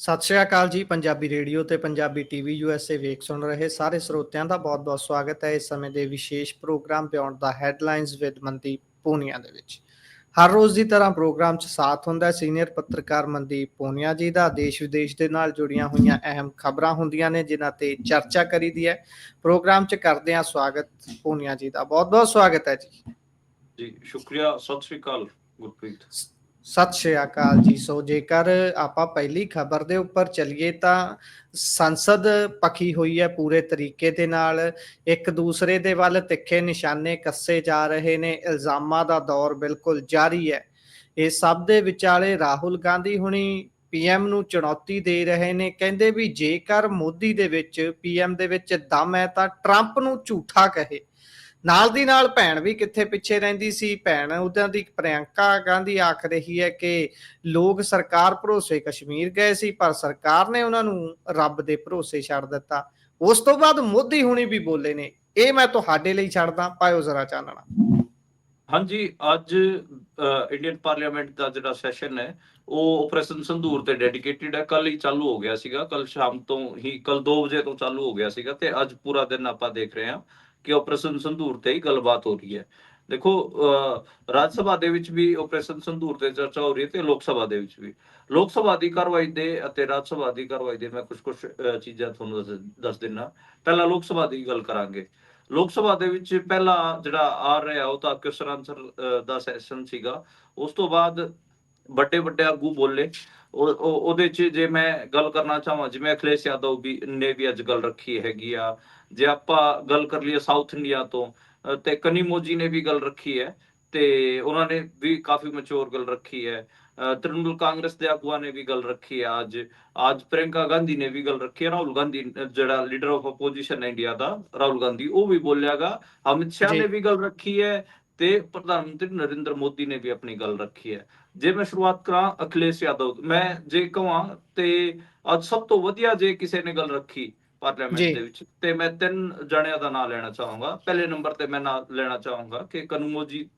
ਸਤਿ ਸ਼੍ਰੀ ਅਕਾਲ ਜੀ, ਪੰਜਾਬੀ ਰੇਡੀਓ ਤੇ ਪੰਜਾਬੀ ਟੀਵੀ ਯੂਐਸਏ ਵੇਖ ਸੁਣ ਰਹੇ ਸਾਰੇ ਸਰੋਤਿਆਂ ਦਾ ਬਹੁਤ-ਬਹੁਤ ਸਵਾਗਤ ਹੈ ਇਸ ਸਮੇਂ ਦੇ ਵਿਸ਼ੇਸ਼ programme beyond the headlines with Mandeep Punia ਦੇ ਵਿੱਚ। ਹਰ ਰੋਜ਼ ਦੀ ਤਰ੍ਹਾਂ ਪ੍ਰੋਗਰਾਮ 'ਚ ਸਾਥ ਹੁੰਦਾ ਸੀਨੀਅਰ ਪੱਤਰਕਾਰ ਮਨਦੀਪ ਪੂਨੀਆ ਜੀ ਦਾ, ਦੇਸ਼ ਵਿਦੇਸ਼ ਦੇ ਨਾਲ ਜੁੜੀਆਂ ਹੋਈਆਂ ਅਹਿਮ ਖਬਰਾਂ ਹੁੰਦੀਆਂ ਨੇ ਜਿਨ੍ਹਾਂ ਤੇ ਚਰਚਾ ਕਰੀਦੀ ਹੈ। ਪ੍ਰੋਗਰਾਮ 'ਚ ਕਰਦੇ ਹਾਂ ਸਵਾਗਤ ਪੂਨੀਆ ਜੀ ਦਾ। ਬਹੁਤ-ਬਹੁਤ ਸਵਾਗਤ ਹੈ ਜੀ। ਜੀ, ਸ਼ੁਕਰੀਆ। ਸਤਿ ਸ੍ਰੀ ਅਕਾਲ, ਗੁਰਪ੍ਰੀਤ। ਸਤਿ ਸ਼੍ਰੀ ਅਕਾਲ ਜੀ। ਸੋ ਜੇਕਰ ਆਪਾਂ ਪਹਿਲੀ ਖਬਰ ਦੇ ਉੱਪਰ ਚਲੀਏ ਤਾਂ ਸੰਸਦ ਪੱਖੀ ਹੋਈ ਹੈ ਪੂਰੇ ਤਰੀਕੇ ਦੇ ਨਾਲ। ਇੱਕ ਦੂਸਰੇ ਦੇ ਵੱਲ ਤਿੱਖੇ ਨਿਸ਼ਾਨੇ ਕੱਸੇ ਜਾ ਰਹੇ ਨੇ। ਇਲਜ਼ਾਮਾਂ ਦਾ ਦੌਰ ਬਿਲਕੁਲ ਜਾਰੀ ਹੈ। ਇਹ ਸਭ ਦੇ ਵਿਚਾਲੇ ਰਾਹੁਲ ਗਾਂਧੀ ਹੁਣੀ ਪੀਐਮ ਨੂੰ ਚੁਣੌਤੀ ਦੇ ਰਹੇ ਨੇ। ਕਹਿੰਦੇ ਵੀ ਜੇਕਰ ਮੋਦੀ ਦੇ ਵਿੱਚ ਪੀਐਮ ਦੇ ਵਿੱਚ ਦਮ ਹੈ ਤਾਂ ਟਰੰਪ ਨੂੰ ਝੂਠਾ ਕਹੇ। ਨਾਲ ਦੀ ਨਾਲ ਭੈਣ ਵੀ ਕਿੱਥੇ ਪਿੱਛੇ ਰਹਿੰਦੀ ਸੀ, ਭੈਣ ਉਹਨਾਂ ਦੀ ਪ੍ਰਿਯੰਕਾ ਗਾਂਧੀ ਆਖ ਰਹੀ ਹੈ ਕਿ ਲੋਕ ਸਰਕਾਰ ਭਰੋਸੇ ਕਸ਼ਮੀਰ ਗਏ ਸੀ, ਪਰ ਸਰਕਾਰ ਨੇ ਉਹਨਾਂ ਨੂੰ ਰੱਬ ਦੇ ਭਰੋਸੇ ਛੱਡ ਦਿੱਤਾ। ਉਸ ਤੋਂ ਬਾਅਦ ਮੋਦੀ ਹੁਣੀ ਵੀ ਬੋਲੇ ਨੇ, ਇਹ ਮੈਂ ਤੁਹਾਡੇ ਲਈ ਛੱਡਦਾ, ਪਾਇਓ ਜ਼ਰਾ ਚਾਨਣਾ। ਹਾਂਜੀ, ਅੱਜ ਇੰਡੀਅਨ ਪਾਰਲੀਮੈਂਟ ਦਾ ਜਿਹੜਾ ਸੈਸ਼ਨ ਹੈ, ਉਹ ਆਪਰੇਸ਼ਨ ਸੰਧੂਰ ਤੇ ਡੈਡੀਕੇਟਿਡ ਹੈ ਕੱਲ ਹੀ ਚਾਲੂ ਹੋ ਗਿਆ ਸੀਗਾ ਕੱਲ ਸ਼ਾਮ ਤੋਂ ਹੀ ਕੱਲ 2 ਵਜੇ ਤੋਂ ਚਾਲੂ ਹੋ ਗਿਆ ਸੀਗਾ, ਤੇ ਅੱਜ ਪੂਰਾ ਦਿਨ ਆਪਾਂ ਦੇਖ ਰਹੇ ਹਾਂ। ਕਿ ਆਪਰੇਸ਼ਨ ਸੰਧੂਰ ਤੇ ਹੀ ਗੱਲਬਾਤ ਹੋ ਰਹੀ ਹੈ। ਦੇਖੋ ਰਾਜ ਸਭਾ ਦੇ ਵਿੱਚ ਵੀ ਆਪਰੇਸ਼ਨ ਸੰਧੂਰ ਤੇ ਚਰਚਾ ਹੋ ਰਹੀ ਹੈ ਤੇ ਲੋਕ ਸਭਾ ਦੇ ਵਿੱਚ ਵੀ। ਲੋਕ ਸਭਾ ਦੀ ਕਾਰਵਾਈ ਦੇ ਅਤੇ ਰਾਜ ਸਭਾ ਦੀ ਕਾਰਵਾਈ ਦੇ ਮੈਂ ਕੁਝ ਕੁਝ ਚੀਜ਼ਾਂ ਤੁਹਾਨੂੰ ਦੱਸ ਦਿੰਨਾ। ਪਹਿਲਾਂ ਲੋਕ ਸਭਾ ਦੀ ਗੱਲ ਕਰਾਂਗੇ। ਲੋਕ ਸਭਾ ਦੇ ਵਿੱਚ ਪਹਿਲਾ ਜਿਹੜਾ ਆ ਰਿਹਾ ਉਹ ਤਾਂ ਕੁਐਸਚਨ ਆਨਸਰ ਦਾ ਸੈਸ਼ਨ ਸੀਗਾ। ਉਸ ਤੋਂ ਬਾਅਦ ਵੱਡੇ ਵੱਡੇ ਆਗੂ ਬੋਲੇ। ਉਹਦੇ ਚ ਜੇ ਮੈਂ ਗੱਲ ਕਰਨਾ ਚਾਹਾਂ ਜਿਵੇਂ ਅਖਿਲੇਸ਼ ਯਾਦਵ ਵੀ ਨੇ ਵੀ ਅੱਜ ਗੱਲ ਰੱਖੀ ਹੈਗੀ ਆ। ਜੇ ਆਪਾਂ ਗੱਲ ਕਰ ਲਈਏ ਸਾਊਥ ਇੰਡੀਆ ਤੋਂ ਤੇ ਕਨੀ ਮੋਜੀ ਨੇ ਵੀ ਗੱਲ ਰੱਖੀ ਹੈ ਤੇ ਉਹਨਾਂ ਨੇ ਵੀ ਕਾਫੀ ਮੈਚੁਰ ਗੱਲ ਰੱਖੀ ਹੈ। ਤ੍ਰਿਣਮੂਲ ਕਾਂਗਰਸ ਦੇ ਆਗੂਆਂ ਨੇ ਵੀ ਗੱਲ ਰੱਖੀ ਹੈ ਅੱਜ। ਅੱਜ ਪ੍ਰਿੰਕਾ ਗਾਂਧੀ ਨੇ ਵੀ ਗੱਲ ਰੱਖੀ ਹੈ ਰਾਹੁਲ ਗਾਂਧੀ ਜਿਹੜਾ ਲੀਡਰ ਆਫ ਆਪੋਜੀਸ਼ਨ ਹੈ ਇੰਡੀਆ ਦਾ ਰਾਹੁਲ ਗਾਂਧੀ ਉਹ ਵੀ ਬੋਲਿਆਗਾ ਅਮਿਤ ਸ਼ਾਹ ਨੇ ਵੀ ਗੱਲ ਰੱਖੀ ਹੈ ਤੇ ਪ੍ਰਧਾਨ ਮੰਤਰੀ ਨਰਿੰਦਰ ਮੋਦੀ ਨੇ ਵੀ ਆਪਣੀ ਗੱਲ ਰੱਖੀ ਹੈ। ਜੇ ਮੈਂ ਸ਼ੁਰੂਆਤ ਕਰਾਂ ਅਖਿਲੇਸ਼ ਯਾਦਵ ਮੈਂ ਜੇ ਕਹਾਂ ਤੇ ਅੱਜ ਸਭ ਤੋਂ ਵਧੀਆ ਜੇ ਕਿਸੇ ਨੇ ਗੱਲ ਰੱਖੀ ਪਾਰਲੀਮੈਂਟ ਦੇ ਵਿੱਚ ਤੇ ਮੈਂ ਤਿੰਨ ਜਣਿਆਂ ਦਾ ਨਾਮ ਲੈਣਾ ਚਾਹੂੰਗਾ। ਪਹਿਲੇ ਨੰਬਰ ਤੇ ਮੈਂ ਨਾਮ ਲੈਣਾ ਚਾਹੂੰਗਾ ਕਿ ਕਨੂਮੋ ਜੀ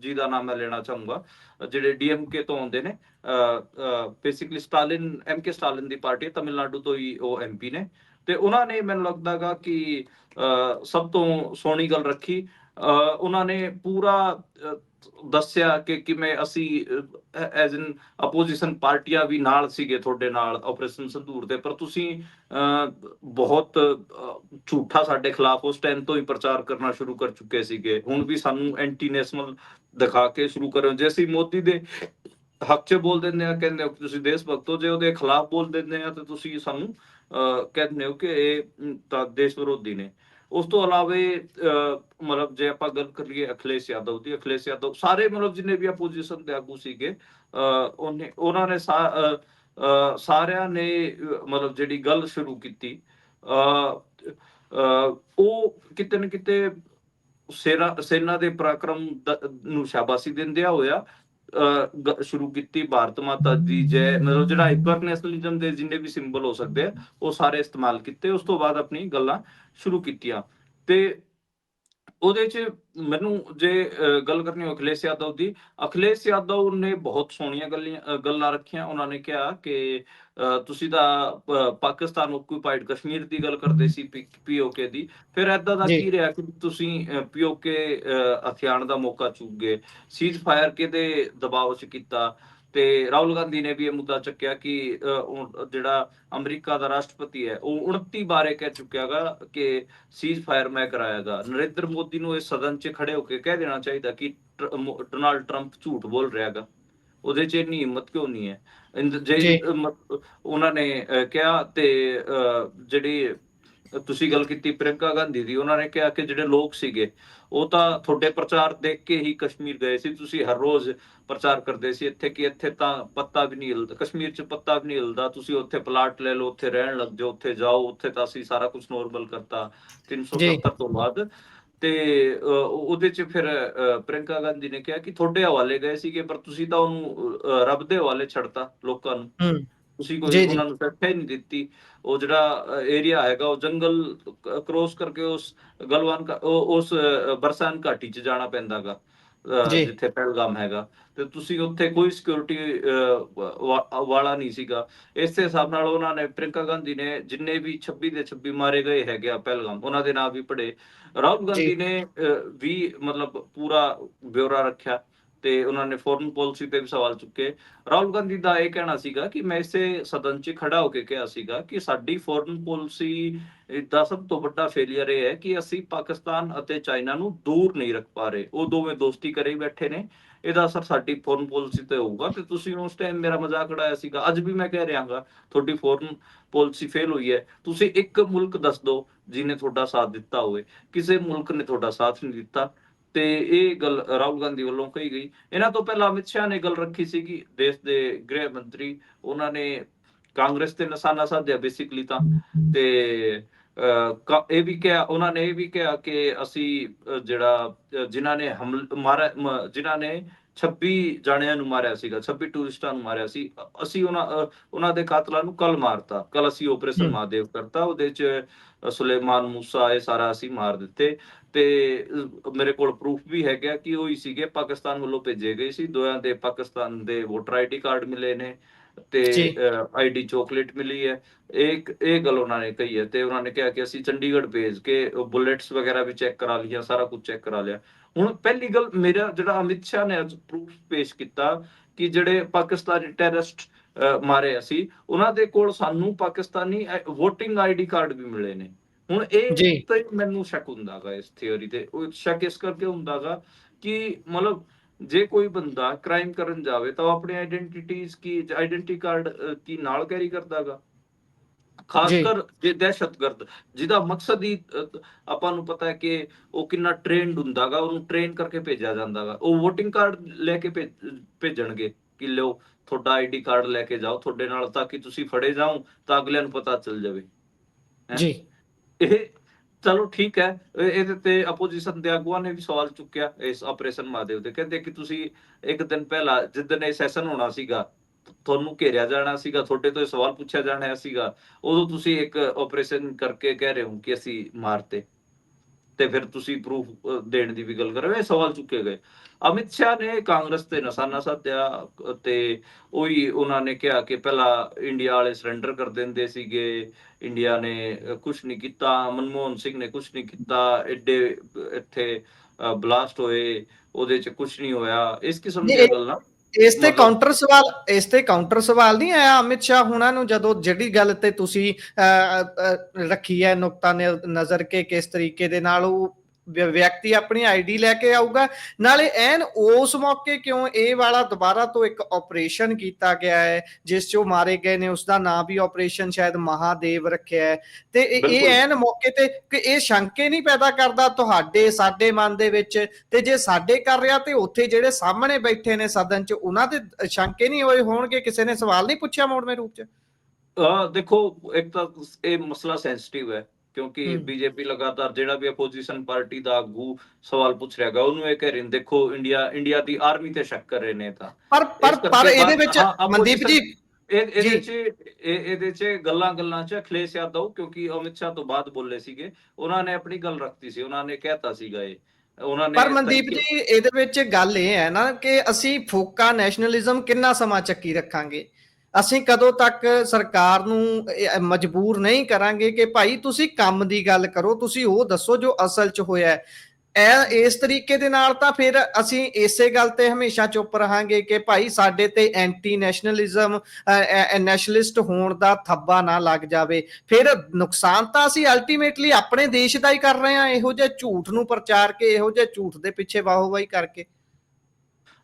ਜੀ ਦਾ ਨਾਮ ਮੈਂ ਲੈਣਾ ਚਾਹੂੰਗਾ ਜਿਹੜੇ ਡੀਐਮਕੇ ਤੋਂ ਆਉਂਦੇ ਨੇ। ਬੇਸਿਕਲੀ ਸਟਾਲਿਨ ਐਮਕੇ ਸਟਾਲਿਨ ਦੀ ਪਾਰਟੀ ਤਮਿਲਨਾਡੂ ਤੋਂ ਹੀ ਉਹ ਐਮਪੀ ਨੇ। ਤੇ ਉਹਨਾਂ ਨੇ ਮੈਨੂੰ ਲੱਗਦਾਗਾ ਕਿ ਸਭ ਤੋਂ ਸੋਹਣੀ ਗੱਲ ਰੱਖੀ। ਉਹਨਾਂ ਨੇ ਪੂਰਾ ਦੱਸਿਆ ਕਿ ਕਿਵੇਂ ਅਸੀਂ ਐਜ਼ ਇਨ ਆਪੋਜੀਸ਼ਨ ਪਾਰਟੀਆਂ ਵੀ ਨਾਲ ਸੀਗੇ ਤੁਹਾਡੇ ਨਾਲ ਆਪਰੇਸ਼ਨ ਸੰਧੂਰ ਦੇ। ਪਰ ਤੁਸੀਂ ਬਹੁਤ ਝੂਠਾ ਸਾਡੇ ਖਿਲਾਫ ਉਸ ਟਾਈਮ ਤੋਂ ਹੀ ਪ੍ਰਚਾਰ ਕਰਨਾ ਸ਼ੁਰੂ ਕਰ ਚੁੱਕੇ ਸੀਗੇ। ਹੁਣ ਵੀ ਸਾਨੂੰ ਐਂਟੀ ਨੈਸ਼ਨਲ ਦਿਖਾ ਕੇ ਸ਼ੁਰੂ ਕਰੋ ਜੇ ਅਸੀਂ ਮੋਦੀ ਦੇ ਹੱਕ 'ਚ ਬੋਲ ਦਿੰਦੇ ਆ ਕਹਿੰਦੇ ਹੋ ਤੁਸੀਂ ਦੇਸ਼ ਭਗਤ ਹੋ, ਜੇ ਉਹਦੇ ਖਿਲਾਫ ਬੋਲ ਦਿੰਦੇ ਆ ਤਾਂ ਤੁਸੀਂ ਸਾਨੂੰ ਕਹਿੰਦੇ ਹੋ ਕਿ ਇਹ ਤਾਂ ਦੇਸ਼ ਵਿਰੋਧੀ ਨੇ। ਉਸ ਤੋਂ ਇਲਾਵੇ ਮਤਲਬ ਜੇ ਆਪਾਂ ਗੱਲ ਕਰੀਏ ਅਖਿਲੇਸ਼ ਯਾਦਵ ਦੀ, ਅਖਿਲੇਸ਼ ਯਾਦਵ ਸਾਰੇ ਮਤਲਬ ਜਿੰਨੇ ਵੀ ਆਪੋਜੀਸ਼ਨ ਦੇ ਆਗੂ ਸੀਗੇ ਉਹਨੇ, ਉਹਨਾਂ ਨੇ ਸਾਰਿਆਂ ਨੇ ਮਤਲਬ ਜਿਹੜੀ ਗੱਲ ਸ਼ੁਰੂ ਕੀਤੀ ਉਹ ਕਿਤੇ ਨਾ ਕਿਤੇ ਸੇਨਾ ਸੇਨਾ ਦੇ ਪਰਾਕਰਮ ਨੂੰ ਸ਼ਾਬਾਸ਼ੀ ਦਿੰਦੇ ਹੋਇਆ ਸ਼ੁਰੂ ਕੀਤੀ ਭਾਰਤ ਮਾਤਾ ਦੀ ਜੈ, ਮਤਲਬ ਜਿਹੜਾ ਹਾਈਪਰ ਨੈਸ਼ਨਲਿਜ਼ਮ ਦੇ ਜਿੰਨੇ ਵੀ ਸਿੰਬਲ ਹੋ ਸਕਦੇ ਆ, ਉਹ ਸਾਰੇ ਇਸਤੇਮਾਲ ਕੀਤੇ, ਉਸ ਤੋਂ ਬਾਅਦ ਆਪਣੀ ਗੱਲਾਂ ਸ਼ੁਰੂ ਕੀਤੀਆਂ। ਤੇ ਉਹਦੇ ਚ ਮੈਨੂੰ ਜੇ ਗੱਲ ਕਰਨੀ ਹੋ ਅਖਿਲੇਸ਼ ਯਾਦਵ ਦੀ ਅਖਿਲੇਸ਼ ਯਾਦਵ ਨੇ ਬਹੁਤ ਸੋਹਣੀਆਂ ਗੱਲਾਂ ਰੱਖੀਆਂ। ਉਹਨਾਂ ਨੇ ਕਿਹਾ ਕਿ ਤੁਸੀਂ ਤਾਂ ਪਾਕਿਸਤਾਨ ਓਕੂਪਾਈਡ ਕਸ਼ਮੀਰ ਦੀ ਗੱਲ ਕਰਦੇ ਸੀ ਪੀਓਕੇ ਦੀ। ਫਿਰ ਐਦਾਂ ਦਾ ਕੀ ਰਿਹਾ ਕਿ ਤੁਸੀਂ ਪੀਓਕੇ ਹਥਿਆਣ ਦਾ ਮੌਕਾ ਚੁੱਕ ਗਏ ਸੀਜ਼ ਫਾਇਰ ਕਿਤੇ ਦਬਾਅ ਚ ਕੀਤਾ? ਤੇ ਰਾਹੁਲ ਗਾਂਧੀ ਨੇ ਵੀ ਇਹ ਮੁੱਦਾ ਚੱਕਿਆ ਕਿ ਜਿਹੜਾ ਅਮਰੀਕਾ ਦਾ ਰਾਸ਼ਟਰਪਤੀ ਹੈ ਉਹ 29 ਬਾਰੇ ਕਹਿ ਚੁੱਕਿਆਗਾ ਕਿ ਸੀਜ਼ ਫਾਇਰ ਮੈਂ ਕਰਾਇਆਗਾ ਨਰਿੰਦਰ ਮੋਦੀ ਨੂੰ ਇਸ ਸਦਨ 'ਚ ਖੜੇ ਹੋ ਕੇ ਕਹਿ ਦੇਣਾ ਚਾਹੀਦਾ ਕਿ ਡੋਨਾਲਡ ਟਰੰਪ ਝੂਠ ਬੋਲ ਰਿਹਾਗਾ ਉਹਦੇ 'ਚ ਇੰਨੀ ਹਿੰਮਤ ਕਿਉਂ ਨਹੀਂ ਹੈ? ਜੇ ਉਹਨਾਂ ਨੇ ਕਿਹਾ ਤੇ ਜਿਹੜੀ ਤੁਸੀਂ ਗੱਲ ਕੀਤੀ ਪ੍ਰਿੰਕਾ ਗਾਂਧੀ ਦੀ ਉਹਨਾਂ ਨੇ ਕਿਹਾ ਕਿ ਜਿਹੜੇ ਲੋਕ ਸੀਗੇ ਉਹ ਤਾਂ ਤੁਹਾਡੇ ਪ੍ਰਚਾਰ ਦੇਖ ਕੇ ਹੀ ਕਸ਼ਮੀਰ ਗਏ ਸੀ ਤੁਸੀਂ ਹਰ ਰੋਜ਼ ਪ੍ਰਚਾਰ ਕਰਦੇ ਸੀ ਇੱਥੇ ਕਿ ਇੱਥੇ ਤਾਂ ਪੱਤਾ ਵੀ ਨਹੀਂ ਹਿਲਦਾ ਕਸ਼ਮੀਰ 'ਚ ਪੱਤਾ ਵੀ ਨਹੀਂ ਹਿਲਦਾ ਤੁਸੀਂ ਉੱਥੇ ਪਲਾਟ ਲੈ ਲਓ ਉੱਥੇ ਰਹਿਣ ਲੱਗ ਜਾਓ ਉੱਥੇ ਜਾਓ ਉੱਥੇ ਤਾਂ ਅਸੀਂ ਸਾਰਾ ਕੁਝ ਨੋਰਮਲ ਕਰਤਾ 370 ਤੋਂ ਬਾਅਦ। ਤੇ ਉਹਦੇ 'ਚ ਫਿਰ ਪ੍ਰਿੰਕਾ ਗਾਂਧੀ ਨੇ ਕਿਹਾ ਕਿ ਤੁਹਾਡੇ ਹਵਾਲੇ ਗਏ ਸੀਗੇ ਪਰ ਤੁਸੀਂ ਤਾਂ ਉਹਨੂੰ ਰੱਬ ਦੇ ਹਵਾਲੇ ਛੱਡਤਾ ਲੋਕਾਂ ਨੂੰ। ਤੁਸੀਂ ਕੋਈ ਉਹਨਾਂ ਨੂੰ ਸੁਰੱਖਿਆ ਨਹੀਂ ਦਿੱਤੀ ਉਹ ਜਿਹੜਾ ਏਰੀਆ ਹੈਗਾ ਉਹ ਜੰਗਲ ਕ੍ਰੋਸ ਕਰਕੇ ਉਸ ਗਲਵਾਨ ਉਸ ਬਰਸਾਨ ਘਾਟੀ 'ਚ ਜਾਣਾ ਪੈਂਦਾਗਾ। ਜਿੱਥੇ ਪਹਿਲਗਾਮ ਹੈਗਾ। ਤੇ ਤੁਸੀਂ ਉੱਥੇ ਕੋਈ ਸਿਕਿਉਰਿਟੀ ਵਾਲਾ ਨਹੀਂ ਸੀਗਾ। ਇਸੇ ਹਿਸਾਬ ਨਾਲ ਉਹਨਾਂ ਨੇ ਪ੍ਰਿੰਕਾ ਗਾਂਧੀ ਨੇ ਜਿੰਨੇ ਵੀ 26 ਦੇ 26 ਮਾਰੇ ਗਏ ਹੈਗੇ ਆ ਪਹਿਲਗਾਮ ਉਹਨਾਂ ਦੇ ਨਾਮ ਵੀ ਪੜੇ ਰਾਹੁਲ ਗਾਂਧੀ ਨੇ ਵੀ ਮਤਲਬ ਪੂਰਾ ਬਿਊਰਾ ਰੱਖਿਆ। ਤੇ ਉਹਨਾਂ ਨੇ ਫੋਰਨ ਪਾਲਿਸੀ ਤੇ ਵੀ ਸਵਾਲ ਚੁੱਕੇ। ਰਾਹੁਲ ਗਾਂਧੀ ਦਾ ਇਹ ਕਹਿਣਾ ਸੀਗਾ ਕਿ ਮੈਂ ਇਸੇ ਸਦਨ 'ਚ ਖੜਾ ਹੋ ਕੇ ਕਿਹਾ ਸੀਗਾ ਕਿ ਸਾਡੀ ਫੋਰਨ ਪਾਲਿਸੀ ਦਾ ਸਭ ਤੋਂ ਵੱਡਾ ਫੇਲਿਅਰ ਇਹ ਹੈ ਕਿ ਅਸੀਂ ਪਾਕਿਸਤਾਨ ਅਤੇ ਚਾਈਨਾ ਨੂੰ ਦੂਰ ਨਹੀਂ ਰੱਖ ਪਾ ਰਹੇ। ਉਹ ਦੋਵੇਂ ਦੋਸਤੀ ਕਰੇ ਬੈਠੇ ਨੇ। ਇਹਦਾ ਅਸਰ ਸਾਡੀ ਫੋਰਨ ਪਾਲਿਸੀ ਤੇ ਹੋਊਗਾ ਤੇ ਤੁਸੀਂ ਉਸ ਟਾਈਮ ਮੇਰਾ ਮਜ਼ਾਕ ਉਡਾਇਆ ਸੀਗਾ। ਅੱਜ ਵੀ ਮੈਂ ਕਹਿ ਰਿਹਾਗਾ ਤੁਹਾਡੀ ਫੋਰਨ ਪਾਲਿਸੀ ਫੇਲ ਹੋਈ ਹੈ। ਤੁਸੀਂ ਇੱਕ ਮੁਲਕ ਦੱਸ ਦਿਓ ਜਿਹਨੇ ਤੁਹਾਡਾ ਸਾਥ ਦਿੱਤਾ ਹੋਵੇ। ਕਿਸੇ ਮੁਲਕ ਨੇ ਤੁਹਾਡਾ ਸਾਥ ਨਹੀਂ ਦਿੱਤਾ। ਤੇ ਇਹ ਗੱਲ ਰਾਹੁਲ ਗਾਂਧੀ ਵੱਲੋਂ ਕਹੀ ਗਈ। ਇਹਨਾਂ ਤੋਂ ਪਹਿਲਾਂ ਅਮਿਤ ਸ਼ਾਹ ਨੇ ਗੱਲ ਰੱਖੀ ਸੀਗੀ ਦੇਸ਼ ਦੇ ਗ੍ਰਹਿ ਮੰਤਰੀ। ਉਹਨਾਂ ਨੇ ਕਾਂਗਰਸ ਤੇ ਨਿਸ਼ਾਨਾ ਸਾਧਿਆ ਬੇਸਿਕਲੀ ਤਾਂ। ਤੇ ਅਹ, ਇਹ ਵੀ ਕਿਹਾ ਉਹਨਾਂ ਨੇ ਇਹ ਵੀ ਕਿਹਾ ਕਿ ਅਸੀਂ ਜਿਹੜਾ ਅਹ, ਜਿਨ੍ਹਾਂ ਨੇ ਹਮਲ ਮਾਰਿਆ ਮ- ਜਿਨ੍ਹਾਂ ਨੇ 26 ਜਾਣਿਆਂ ਨੂੰ ਮਾਰਿਆ ਸੀਗਾ 26 ਟੂਰਿਸਟਾਂ ਨੂੰ ਮਾਰਿਆ ਸੀ। ਅਸੀਂ ਉਹਨਾਂ ਉਹਨਾਂ ਦੇ ਕਾਤਲਾਂ ਨੂੰ ਕੱਲ ਮਾਰਤਾ। ਕੱਲ ਅਸੀਂ ਆਪਰੇਸ਼ਨ ਹਮ। ਮਹਾਦੇਵ ਕਰਤਾ। ਉਹਦੇ ਚ ਸੁਲੇਮਾਨ ਮੂਸਾ ਇਹ ਸਾਰਾ ਅਸੀਂ ਮਾਰ ਦਿੱਤੇ। ਤੇ ਮੇਰੇ ਕੋਲ ਪ੍ਰੂਫ ਵੀ ਹੈਗਾ ਕਿ ਉਹ ਹੀ ਸੀਗੇ ਪਾਕਿਸਤਾਨ ਵੱਲੋਂ ਭੇਜੇ ਗਏ ਸੀ। ਦੋਹਾਂ ਦੇ ਪਾਕਿਸਤਾਨ ਦੇ ਵੋਟਰ ਆਈਡੀ ਕਾਰਡ ਮਿਲੇ ਨੇ। ਤੇ। ਆਈਡੀ ਚਾਕਲੇਟ ਮਿਲੀ ਹੈ ਇੱਕ ਇਹ ਗੱਲ ਉਹਨਾਂ ਨੇ ਕਹੀ ਹੈ ਤੇ ਉਹਨਾਂ ਨੇ ਕਿਹਾ ਕਿ ਅਸੀਂ ਚੰਡੀਗੜ੍ਹ ਭੇਜ ਕੇ ਬੁਲੇਟਸ ਵਗੈਰਾ ਵੀ ਚੈੱਕ ਕਰਾ ਲਈਆਂ ਸਾਰਾ ਕੁਝ ਚੈੱਕ ਕਰਾ ਲਿਆ ਹੁਣ ਪਹਿਲੀ ਗੱਲ ਮੇਰਾ ਜਿਹੜਾ ਅਮਿਤ ਸ਼ਾਹ ਨੇ ਅੱਜ ਪ੍ਰੂਫ ਪੇਸ਼ ਕੀਤਾ ਕਿ ਜਿਹੜੇ ਪਾਕਿਸਤਾਨੀ ਟੈਰਰਿਸਟ ਮਾਰੇ ਅਸੀਂ ਉਹਨਾਂ ਦੇ ਕੋਲ ਸਾਨੂੰ ਪਾਕਿਸਤਾਨੀ VOTING ਆਈਡੀ ਕਾਰਡ ਵੀ ਮਿਲੇ ਨੇ ਹੁਣ ਇਹ। ਤੇ ਮੈਨੂੰ ਸ਼ੱਕ ਹੁੰਦਾਗਾ ਇਸ ਥਿਉਰੀ ਤੇ ਉਹ ਸ਼ੱਕ ਇਸ ਕਰਕੇ ਹੁੰਦਾਗਾ ਕਿ ਮਤਲਬ ਜੇ ਕੋਈ ਬੰਦਾ ਕ੍ਰਾਈਮ ਕਰਨ ਜਾਵੇ ਤਾਂ ਉਹ ਆਪਣੀ ਆਇਡੈਂਟੀਟੀਜ਼ ਕੀ ਆਇਡੈਂਟੀ ਕਾਰਡ ਕੀ ਨਾਲ ਕੈਰੀ ਕਰਦਾਗਾ ਖਾਸ। ਕਰ ਜੇ ਦਹਿਸ਼ਤਗਰਦ ਜਿਹਦਾ ਮਕਸਦ ਹੀ ਆਪਾਂ ਨੂੰ ਪਤਾ ਹੈ ਕਿ ਉਹ ਕਿੰਨਾ ਟ੍ਰੇਨਡ ਹੁੰਦਾਗਾ ਉਹਨੂੰ ਟ੍ਰੇਨ ਕਰਕੇ ਭੇਜਿਆ ਜਾਂਦਾਗਾ ਉਹ VOTING ਕਾਰਡ ਲੈ ਕੇ ਭੇਜ- ਭੇਜਣਗੇ ਕਿ ਲਿਓ ਤੁਹਾਡਾ ਆਈਡੀ ਕਾਰਡ ਲੈ ਕੇ ਜਾਓ ਤੁਹਾਡੇ ਨਾਲ ਤਾਂ ਕਿ ਤੁਸੀਂ ਫੜੇ ਜਾਓ ਤਾਂ ਅਗਲਿਆਂ ਨੂੰ ਪਤਾ ਚੱਲ ਜਾਵੇ? ਜੀ ਇਹ ਚਲੋ ਠੀਕ ਹੈ ਇਹਦੇ ਤੇ ਆਪੋਜੀਸ਼ਨ ਦੇ ਆਗੂਆਂ ਨੇ ਵੀ ਸਵਾਲ ਚੁੱਕਿਆ ਇਸ ਆਪਰੇਸ਼ਨ ਮਹਾਦੇਵ ਦੇ। ਕਹਿੰਦੇ ਕਿ ਤੁਸੀਂ ਇੱਕ ਦਿਨ ਪਹਿਲਾਂ ਜਿੱਦਣ ਇਹ ਸੈਸ਼ਨ ਹੋਣਾ ਸੀਗਾ, ਤੁਹਾਨੂੰ ਘੇਰਿਆ ਜਾਣਾ ਸੀਗਾ, ਤੁਹਾਡੇ ਤੋਂ ਇਹ ਸਵਾਲ ਪੁੱਛਿਆ ਜਾਣਾ ਸੀਗਾ, ਉਦੋਂ ਤੁਸੀਂ ਇੱਕ ਆਪਰੇਸ਼ਨ ਕਰਕੇ ਕਹਿ ਰਹੇ ਹੋ ਕਿ ਅਸੀਂ ਮਾਰਤੇ। ਤੇ ਫਿਰ ਤੁਸੀਂ ਪ੍ਰੂਫ ਦੇਣ ਦੀ ਵੀ ਗੱਲ ਕਰ ਰਹੇ ਸਵਾਲ ਚੁੱਕੇ ਗਏ। ਅਮਿਤ ਸ਼ਾਹ ਨੇ ਕਾਂਗਰਸ ਤੇ ਨਿਸ਼ਾਨਾ ਸਾਧਿਆ ਤੇ ਉਹੀ ਉਹਨਾਂ ਨੇ ਕਿਹਾ ਕਿ ਪਹਿਲਾਂ ਇੰਡੀਆ ਵਾਲੇ ਸਰੈਂਡਰ ਕਰ ਦਿੰਦੇ ਸੀਗੇ। ਇੰਡੀਆ ਨੇ ਕੁਝ ਨਹੀਂ ਕੀਤਾ ਮਨਮੋਹਨ ਸਿੰਘ ਨੇ ਕੁਝ ਨਹੀਂ ਕੀਤਾ ਐਡੇ ਇੱਥੇ ਬਲਾਸਟ ਹੋਏ ਉਹਦੇ ਚ ਕੁਝ ਨਹੀਂ ਹੋਇਆ। ਇਸ ਕਿਸਮ ਇਹ- ਗੱਲਾਂ। ਇਸ ਤੇ ਕਾਊਂਟਰ ਸਵਾਲ ਇਸ ਤੇ ਕਾਊਂਟਰ ਸਵਾਲ ਨਹੀਂ ਆਇਆ ਅਮਿਤ ਸ਼ਾਹ ਹੁਣਾਂ ਨੂੰ ਜਦੋਂ ਜਿਹੜੀ ਗੱਲ ਤੇ ਤੁਸੀਂ ਰੱਖੀ ਹੈ ਨੁਕਤਾ ਨਜ਼ਰ ਕੇ ਕਿਸ ਤਰੀਕੇ ਦੇ ਨਾਲ ਉਹ ਵਿਅਕਤੀ ਆਪਣੀ ਆਈਡੀ ਲੈ ਕੇ ਆਊਗਾ। ਨਾਲੇ ਐਨ ਉਸ ਮੌਕੇ ਕਿਉਂ ਇਹ ਵਾਲਾ ਦੁਬਾਰਾ ਤੋਂ ਇੱਕ ਆਪਰੇਸ਼ਨ ਕੀਤਾ ਗਿਆ ਹੈ ਜਿਸ 'ਚ ਉਹ ਮਾਰੇ ਗਏ ਨੇ ਉਸ ਦਾ ਨਾਮ ਵੀ ਆਪਰੇਸ਼ਨ ਸ਼ਾਇਦ ਮਹਾਦੇਵ ਰੱਖਿਆ ਹੈ। ਤੇ ਇਹ-। ਐਨ ਮੌਕੇ ਤੇ ਕਿ ਇਹ ਸ਼ੰਕੇ ਨਹੀਂ ਪੈਦਾ ਕਰਦਾ ਤੁਹਾਡੇ ਸਾਡੇ ਮਨ ਦੇ ਵਿੱਚ। ਤੇ ਜੇ ਸਾਡੇ ਕਰ ਰਿਹਾ ਤੇ ਉੱਥੇ ਜਿਹੜੇ ਸਾਹਮਣੇ ਬੈਠੇ ਨੇ ਸਦਨ 'ਚ ਉਹਨਾਂ ਦੇ ਸ਼ੰਕੇ ਨਹੀਂ ਹੋਏ ਹੋਣਗੇ? ਕਿਸੇ ਨੇ ਸਵਾਲ ਨਹੀਂ ਪੁੱਛਿਆ ਮੋੜਵੇਂ ਰੂਪ 'ਚ? ਦੇਖੋ ਇੱਕ ਤਾਂ ਇਹ ਮਸਲਾ ਸੈਂਸਿਟਿਵ ਹੈ। ਕਿਉਂਕਿ। ਬੀਜੇਪੀ ਲਗਾਤਾਰ ਜਿਹੜਾ ਵੀ ਆਪੋਜੀਸ਼ਨ ਪਾਰਟੀ ਦਾ ਆਗੂ ਸਵਾਲ ਪੁੱਛ ਰਿਹਾਗਾ ਉਹਨੂੰ ਇਹ ਕਹਿ ਰਹੇ ਨੇ ਦੇਖੋ ਇੰਡੀਆ ਇੰਡੀਆ ਦੀ ਆਰਮੀ ਤੇ ਸ਼ੱਕ ਕਰ ਰਹੇ ਨੇ ਤਾਂ ਪਰ ਪਰ ਪਰ ਇਹਦੇ ਵਿੱਚ ਮਨਦੀਪ ਜੀ ਇਹ ਇਹਦੇ। ਚ ਇਹ ਇਹਦੇ ਚ ਗੱਲਾਂ ਗੱਲਾਂ ਚ ਅਖਿਲੇਸ਼ ਯਾਦਵ ਕਿਉਂਕਿ ਅਮਿਤ ਸ਼ਾਹ ਤੋਂ ਬਾਅਦ ਬੋਲੇ ਸੀਗੇ ਉਹਨਾਂ ਨੇ ਆਪਣੀ ਗੱਲ ਰੱਖਤੀ ਸੀ ਉਹਨਾਂ ਨੇ ਕਹਿਤਾ ਸੀਗਾ ਇਹ ਉਹਨਾਂ ਨੇ ਪਰ ਮਨਦੀਪ ਜੀ ਇਹਦੇ ਵਿੱਚ ਗੱਲ ਇਹ ਹੈ ਨਾ ਕਿ ਅਸੀਂ ਫੋਕਾ ਨੈਸ਼ਨਲਿਜ਼ਮ ਕਿੰਨਾ ਸਮਾਂ ਚੱਕੀ ਰੱਖਾਂਗੇ ਅਸੀਂ ਕਦੋਂ ਤੱਕ ਸਰਕਾਰ ਨੂੰ ਮਜਬੂਰ ਨਹੀਂ ਕਰਾਂਗੇ ਕਿ ਭਾਈ ਤੁਸੀਂ ਕੰਮ ਦੀ ਗੱਲ ਕਰੋ, ਤੁਸੀਂ ਉਹ ਦੱਸੋ ਜੋ ਅਸਲ 'ਚ ਹੋਇਆ ਹੈ। ਇਹ ਇਸ ਤਰੀਕੇ ਦੇ ਨਾਲ ਤਾਂ ਫਿਰ ਅਸੀਂ ਇਸੇ ਗੱਲ ਤੇ ਹਮੇਸ਼ਾ ਚੁੱਪ ਰਹਾਂਗੇ ਕਿ ਭਾਈ ਸਾਡੇ ਤੇ ਐਂਟੀ ਨੈਸ਼ਨਲਿਜ਼ਮ ਨੈਸ਼ਨਲਿਸਟ ਹੋਣ ਦਾ ਥੱਬਾ ਨਾ ਲੱਗ ਜਾਵੇ। ਫਿਰ ਨੁਕਸਾਨ ਤਾਂ ਅਸੀਂ ਅਲਟੀਮੇਟਲੀ ਆਪਣੇ ਦੇਸ਼ ਦਾ ਹੀ ਕਰ ਰਹੇ ਹਾਂ, ਇਹੋ ਜਿਹੇ ਝੂਠ ਨੂੰ ਪ੍ਰਚਾਰ ਕੇ, ਇਹੋ ਜਿਹੇ ਝੂਠ ਦੇ ਪਿੱਛੇ ਵਾਹੋ ਵਾਹੀ ਕਰਕੇ।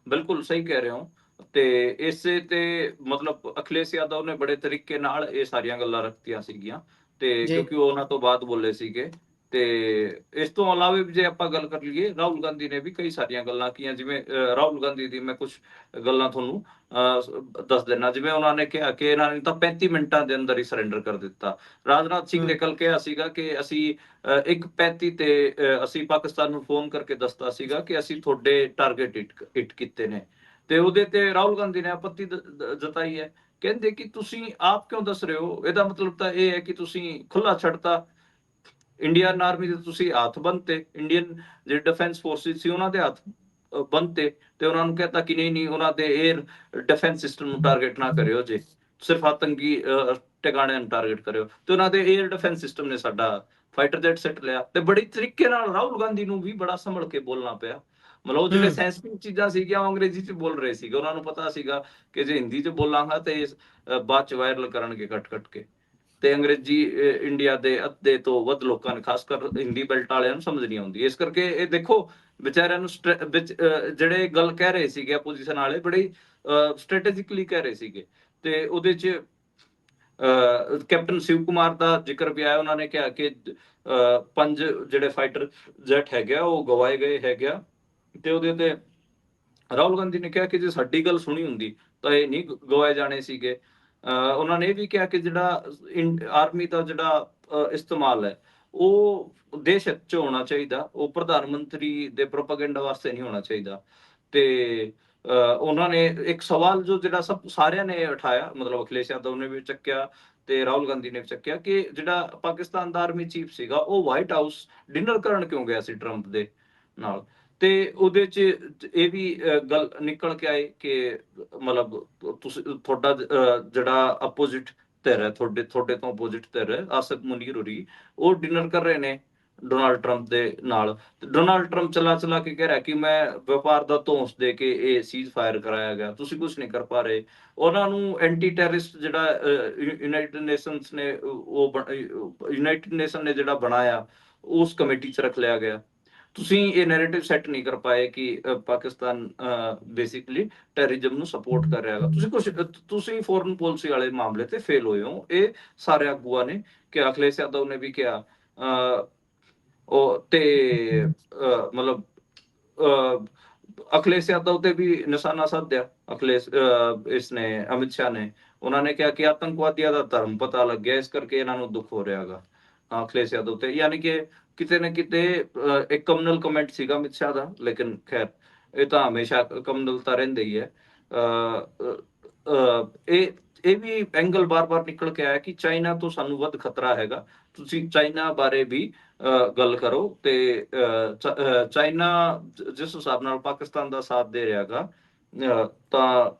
ਬਿਲਕੁਲ ਸਹੀ ਕਹਿ ਰਹੇ ਹੋ। ਤੇ ਇਸੇ ਤੇ ਮਤਲਬ ਅਖਿਲੇਸ਼ ਯਾਦਵ ਨੇ ਬੜੇ ਤਰੀਕੇ ਨਾਲ ਇਹ ਸਾਰੀਆਂ ਗੱਲਾਂ ਰੱਖਤੀਆਂ ਸੀਗੀਆਂ। ਤੇ। ਕਿਉਂਕਿ ਉਹ ਉਹਨਾਂ ਤੋਂ ਬਾਅਦ ਬੋਲੇ ਸੀਗੇ। ਤੇ ਇਸ ਤੋਂ ਇਲਾਵਾ ਵੀ ਜੇ ਆਪਾਂ ਗੱਲ ਕਰ ਲਈਏ ਰਾਹੁਲ ਗਾਂਧੀ ਨੇ ਵੀ ਕਈ ਸਾਰੀਆਂ ਗੱਲਾਂ ਕੀਆਂ। ਜਿਵੇਂ ਰਾਹੁਲ ਗਾਂਧੀ ਦੀ ਮੈਂ ਕੁਝ ਗੱਲਾਂ ਤੁਹਾਨੂੰ ਦੱਸ ਦੇਣਾ ਜਿਵੇਂ ਉਹਨਾਂ ਨੇ ਕਿਹਾ ਕਿ ਇਹਨਾਂ ਨੇ ਤਾਂ 35 ਮਿੰਟਾਂ ਦੇ ਅੰਦਰ ਹੀ ਸਰੈਂਡਰ ਕਰ ਦਿੱਤਾ। ਰਾਜਨਾਥ ਸਿੰਘ ਨੇ। ਕੱਲ ਕਿਹਾ ਸੀਗਾ ਕਿ ਅਸੀਂ ਅਹ, ਇੱਕ 35 ਤੇ ਅਸੀਂ ਪਾਕਿਸਤਾਨ ਨੂੰ ਫੋਨ ਕਰਕੇ ਦੱਸਤਾ ਸੀਗਾ ਕਿ ਅਸੀਂ ਤੁਹਾਡੇ ਟਾਰਗੇਟ ਹਿੱਟ ਕੀਤੇ ਨੇ। ਤੇ ਉਹਦੇ ਤੇ ਰਾਹੁਲ ਗਾਂਧੀ ਨੇ ਆਪੱਤੀ ਜਤਾਈ ਹੈ। ਕਹਿੰਦੇ ਕਿ ਤੁਸੀਂ ਆਪ ਕਿਉਂ ਦੱਸ ਰਹੇ ਹੋ? ਇਹਦਾ ਮਤਲਬ ਤਾਂ ਇਹ ਹੈ ਕਿ ਤੁਸੀਂ ਖੁੱਲਾ ਛੱਡਤਾ। ਇੰਡੀਅਨ ਆਰਮੀ ਦੇ ਤੁਸੀਂ ਹੱਥ ਬੰਨਤੇ। ਇੰਡੀਅਨ ਜਿਹੜੇ ਡਿਫੈਂਸ ਫੋਰਸਿਸ ਸੀ ਉਹਨਾਂ ਦੇ ਹੱਥ ਅ, ਤੇ ਉਹਨਾਂ ਨੂੰ ਕਹਤਾ ਕਿ ਨਹੀਂ ਨਹੀਂ ਉਹਨਾਂ ਦੇ 에ਅਰ ਡਿਫੈਂਸ ਸਿਸਟਮ ਨੂੰ ਟਾਰਗੇਟ ਨਾ ਕਰਿਓ ਜੇ। ਸਿਰਫ ਆਤੰਕੀ ਟਿਕਾਣਿਆਂ ਨੂੰ ਟਾਰਗੇਟ ਕਰਿਓ। ਤੇ ਉਹਨਾਂ ਦੇ 에ਅਰ ਡਿਫੈਂਸ ਸਿਸਟਮ ਨੇ ਸਾਡਾ ਫਾਈਟਰ ਜੈਟ ਸੈੱਟ ਲਿਆ। ਤੇ ਬੜੀ ਤਰੀਕੇ ਨਾਲ ਰਾਹੁਲ ਗਾਂਧੀ ਨੂੰ ਵੀ ਬੜਾ ਸੰਭਲ ਕੇ ਬੋਲਣਾ ਪਿਆ। ਮਤਲਬ ਉਹ ਜਿਹੜੇ। ਸੈਂਸਿਟਿਵ ਚੀਜ਼ਾਂ ਸੀਗੀਆਂ ਉਹ ਅੰਗਰੇਜ਼ੀ ਚ ਬੋਲ ਰਹੇ ਸੀਗੇ। ਉਹਨਾਂ ਨੂੰ ਪਤਾ ਸੀਗਾ ਕਿ ਜੇ ਹਿੰਦੀ ਚ ਬੋਲਾਂਗਾ ਤੇ ਇਸ, ਬਾਅਦ ਚ ਵਾਇਰਲ ਕਰਨਗੇ ਕੱਟ ਕੱਟ ਕੇ। ਤੇ ਅੰਗਰੇਜ਼ੀ ਇੰਡੀਆ ਦੇ ਅੱਧੇ ਤੋਂ ਵੱਧ ਲੋਕਾਂ ਨੇ ਖਾਸ ਕਰ ਹਿੰਦੀ ਬੈਲਟ ਵਾਲਿਆਂ ਨੂੰ ਸਮਝ ਨਹੀਂ ਆਉਂਦੀ। ਇਸ ਕਰਕੇ ਇਹ ਦੇਖੋ ਵਿਚਾਰਿਆਂ ਨੂੰ ਵਿੱਚ ਜਿਹੜੇ ਗੱਲ ਕਹਿ ਰਹੇ ਸੀਗੇ ਆਪੋਜੀਸ਼ਨ ਵਾਲੇ ਬੜੀ ਸਟ੍ਰੈਟੇਜਿਕਲੀ ਕਹਿ ਰਹੇ ਸੀਗੇ। ਤੇ ਉਹਦੇ ਚ ਕੈਪਟਨ ਸ਼ਿਵ ਕੁਮਾਰ ਦਾ ਜ਼ਿਕਰ ਵੀ ਆਇਆ। ਉਹਨਾਂ ਨੇ ਕਿਹਾ ਕਿ ਪੰਜ ਜਿਹੜੇ ਫਾਈਟਰ ਜੈਟ ਹੈਗੇ ਆ ਉਹ ਗਵਾਏ ਗਏ ਹੈਗੇ ਆ। ਤੇ ਉਹਦੇ ਤੇ ਰਾਹੁਲ ਗਾਂਧੀ ਨੇ ਕਿਹਾ ਕਿ ਜੇ ਸਾਡੀ ਗੱਲ ਸੁਣੀ ਹੁੰਦੀ, ਤਾਂ ਇਹ ਨਹੀਂ ਗਵਾਏ ਜਾਣੇ ਸੀਗੇ। ਉਹਨਾਂ ਨੇ ਇਹ ਵੀ ਕਿਹਾ ਕਿ ਜਿਹੜਾ ਆਰਮੀ ਦਾ ਜਿਹੜਾ ਇਸਤੇਮਾਲ ਹੈ, ਉਹ ਦੇਸ਼ 'ਚ ਹੋਣਾ ਚਾਹੀਦਾ, ਉਹ ਪ੍ਰਧਾਨ ਮੰਤਰੀ ਦੇ ਪ੍ਰੋਪਾਗੈਂਡਾ ਵਾਸਤੇ ਨਹੀਂ ਹੋਣਾ ਚਾਹੀਦਾ। ਤੇ ਉਹਨਾਂ ਨੇ ਇੱਕ ਸਵਾਲ ਜੋ ਜਿਹੜਾ ਸਭ, ਸਾਰਿਆਂ ਨੇ ਉਠਾਇਆ, ਮਤਲਬ ਅਖਿਲੇਸ਼ ਯਾਦਵ ਨੇ ਵੀ ਚੱਕਿਆ ਤੇ ਰਾਹੁਲ ਗਾਂਧੀ ਨੇ ਵੀ ਚੱਕਿਆ ਕਿ ਜਿਹੜਾ ਪਾਕਿਸਤਾਨ ਦਾ ਆਰਮੀ ਚੀਫ ਸੀਗਾ, ਉਹ ਵਾਈਟ ਹਾਊਸ ਡਿਨਰ ਕਰਨ ਕਿਉਂ ਗਿਆ ਸੀ ਟਰੰਪ ਦੇ ਨਾਲ? ਤੇ ਉਹਦੇ ਚ ਇਹ ਵੀ ਗੱਲ ਨਿਕਲ ਕੇ ਆਏ ਕਿ ਮਤਲਬ ਤੁਸੀਂ, ਤੁਹਾਡਾ ਜਿਹੜਾ ਆਪੋਜ਼ਿਟ ਧਿਰ ਹੈ, ਤੁਹਾਡੇ ਤੁਹਾਡੇ ਤੋਂ ਆਪੋਜ਼ਿਟ ਧਿਰ ਹੈ, ਆਸਿਫ ਮੁਨੀਰ ਹੋਰੀ, ਉਹ ਡਿਨਰ ਕਰ ਰਹੇ ਨੇ ਡੋਨਾਲਡ ਟਰੰਪ ਦੇ ਨਾਲ। ਡੋਨਾਲਡ ਟਰੰਪ ਚਲਾ ਚਲਾ ਕੇ ਕਹਿ ਰਿਹਾ ਕਿ ਮੈਂ ਵਪਾਰ ਦਾ ਧੌਂਸ ਦੇ ਕੇ ਇਹ ਸੀਜ਼ ਫਾਇਰ ਕਰਾਇਆ ਗਿਆ, ਤੁਸੀਂ ਕੁਝ ਨਹੀਂ ਕਰ ਪਾ ਰਹੇ। ਉਹਨਾਂ ਨੂੰ ਐਂਟੀ ਟੈਰਰਿਸਟ ਜਿਹੜਾ ਯੂਨਾਈਟਿਡ ਨੇਸ਼ਨਸ ਨੇ, ਉਹ ਯੂਨਾਈਟਿਡ ਨੇਸ਼ਨ ਨੇ ਜਿਹੜਾ ਬਣਾਇਆ, ਉਸ ਕਮੇਟੀ 'ਚ ਰੱਖ ਲਿਆ ਗਿਆ। ਤੁਸੀਂ ਇਹ ਨੈਰੇਟਿਵ ਸੈੱਟ ਨਹੀਂ ਕਰ ਪਾਏ ਕਿ ਪਾਕਿਸਤਾਨ ਬੇਸਿਕਲੀ ਟੈਰਰਿਜ਼ਮ ਨੂੰ ਸਪੋਰਟ ਕਰ ਰਿਹਾ ਹੈਗਾ। ਤੁਸੀਂ ਕੁਝ ਤੁਸੀਂ ਫੋਰਨ ਪਾਲਿਸੀ ਵਾਲੇ ਮਾਮਲੇ ਤੇ ਫੇਲ ਹੋਏ ਹੋ। ਇਹ ਸਾਰੇ ਆਗੂਆਂ ਨੇ ਕਿ ਅਖਿਲੇਸ਼ ਯਾਦਵ ਨੇ ਵੀ ਕਿਹਾ ਉਹ ਤੇ ਮਤਲਬ ਅਖਿਲੇਸ਼ ਯਾਦਵ ਤੇ ਵੀ ਨਿਸ਼ਾਨਾ ਸਾਧਿਆ। ਅਖਿਲੇਸ਼ ਇਸ ਨੇ, ਅਮਿਤ ਸ਼ਾਹ ਨੇ, ਉਹਨਾਂ ਨੇ ਕਿਹਾ ਕਿ ਆਤੰਕਵਾਦੀਆਂ ਦਾ ਧਰਮ ਪਤਾ ਲੱਗਿਆ। ਇਸ ਕਰਕੇ ਇਹਨਾਂ ਨੂੰ ਦੁੱਖ ਹੋ ਰਿਹਾ ਹੈਗਾ, ਅਖਿਲੇਸ਼ ਯਾਦਵ ਤੇ। ਯਾਨੀ ਕਿ ਕਿਤੇ ਨਾ ਕਿਤੇ ਇੱਕ ਕਮਨਲ ਕਮੈਂਟ ਸੀਗਾ ਅਮਿਤ ਸ਼ਾਹ ਦਾ ਲੇਕਿਨ ਖੈਰ ਇਹ ਤਾਂ ਹਮੇਸ਼ਾ ਕਮਨਲ ਤਾਂ ਰਹਿੰਦਾ ਹੀ ਹੈ। ਇਹ ਇਹ ਵੀ ਐਂਗਲ ਬਾਰ-ਬਾਰ ਨਿਕਲ ਕੇ ਆਇਆ ਕਿ ਚਾਈਨਾ ਤੋਂ ਸਾਨੂੰ ਵੱਧ ਖਤਰਾ ਹੈਗਾ। ਤੁਸੀਂ ਚਾਈਨਾ ਬਾਰੇ ਵੀ ਗੱਲ ਕਰੋ ਤੇ ਅ, ਚਾਈਨਾ ਜਿਸ ਹਿਸਾਬ ਨਾਲ ਪਾਕਿਸਤਾਨ ਦਾ ਸਾਥ ਦੇ ਰਿਹਾਗਾ ਤਾਂ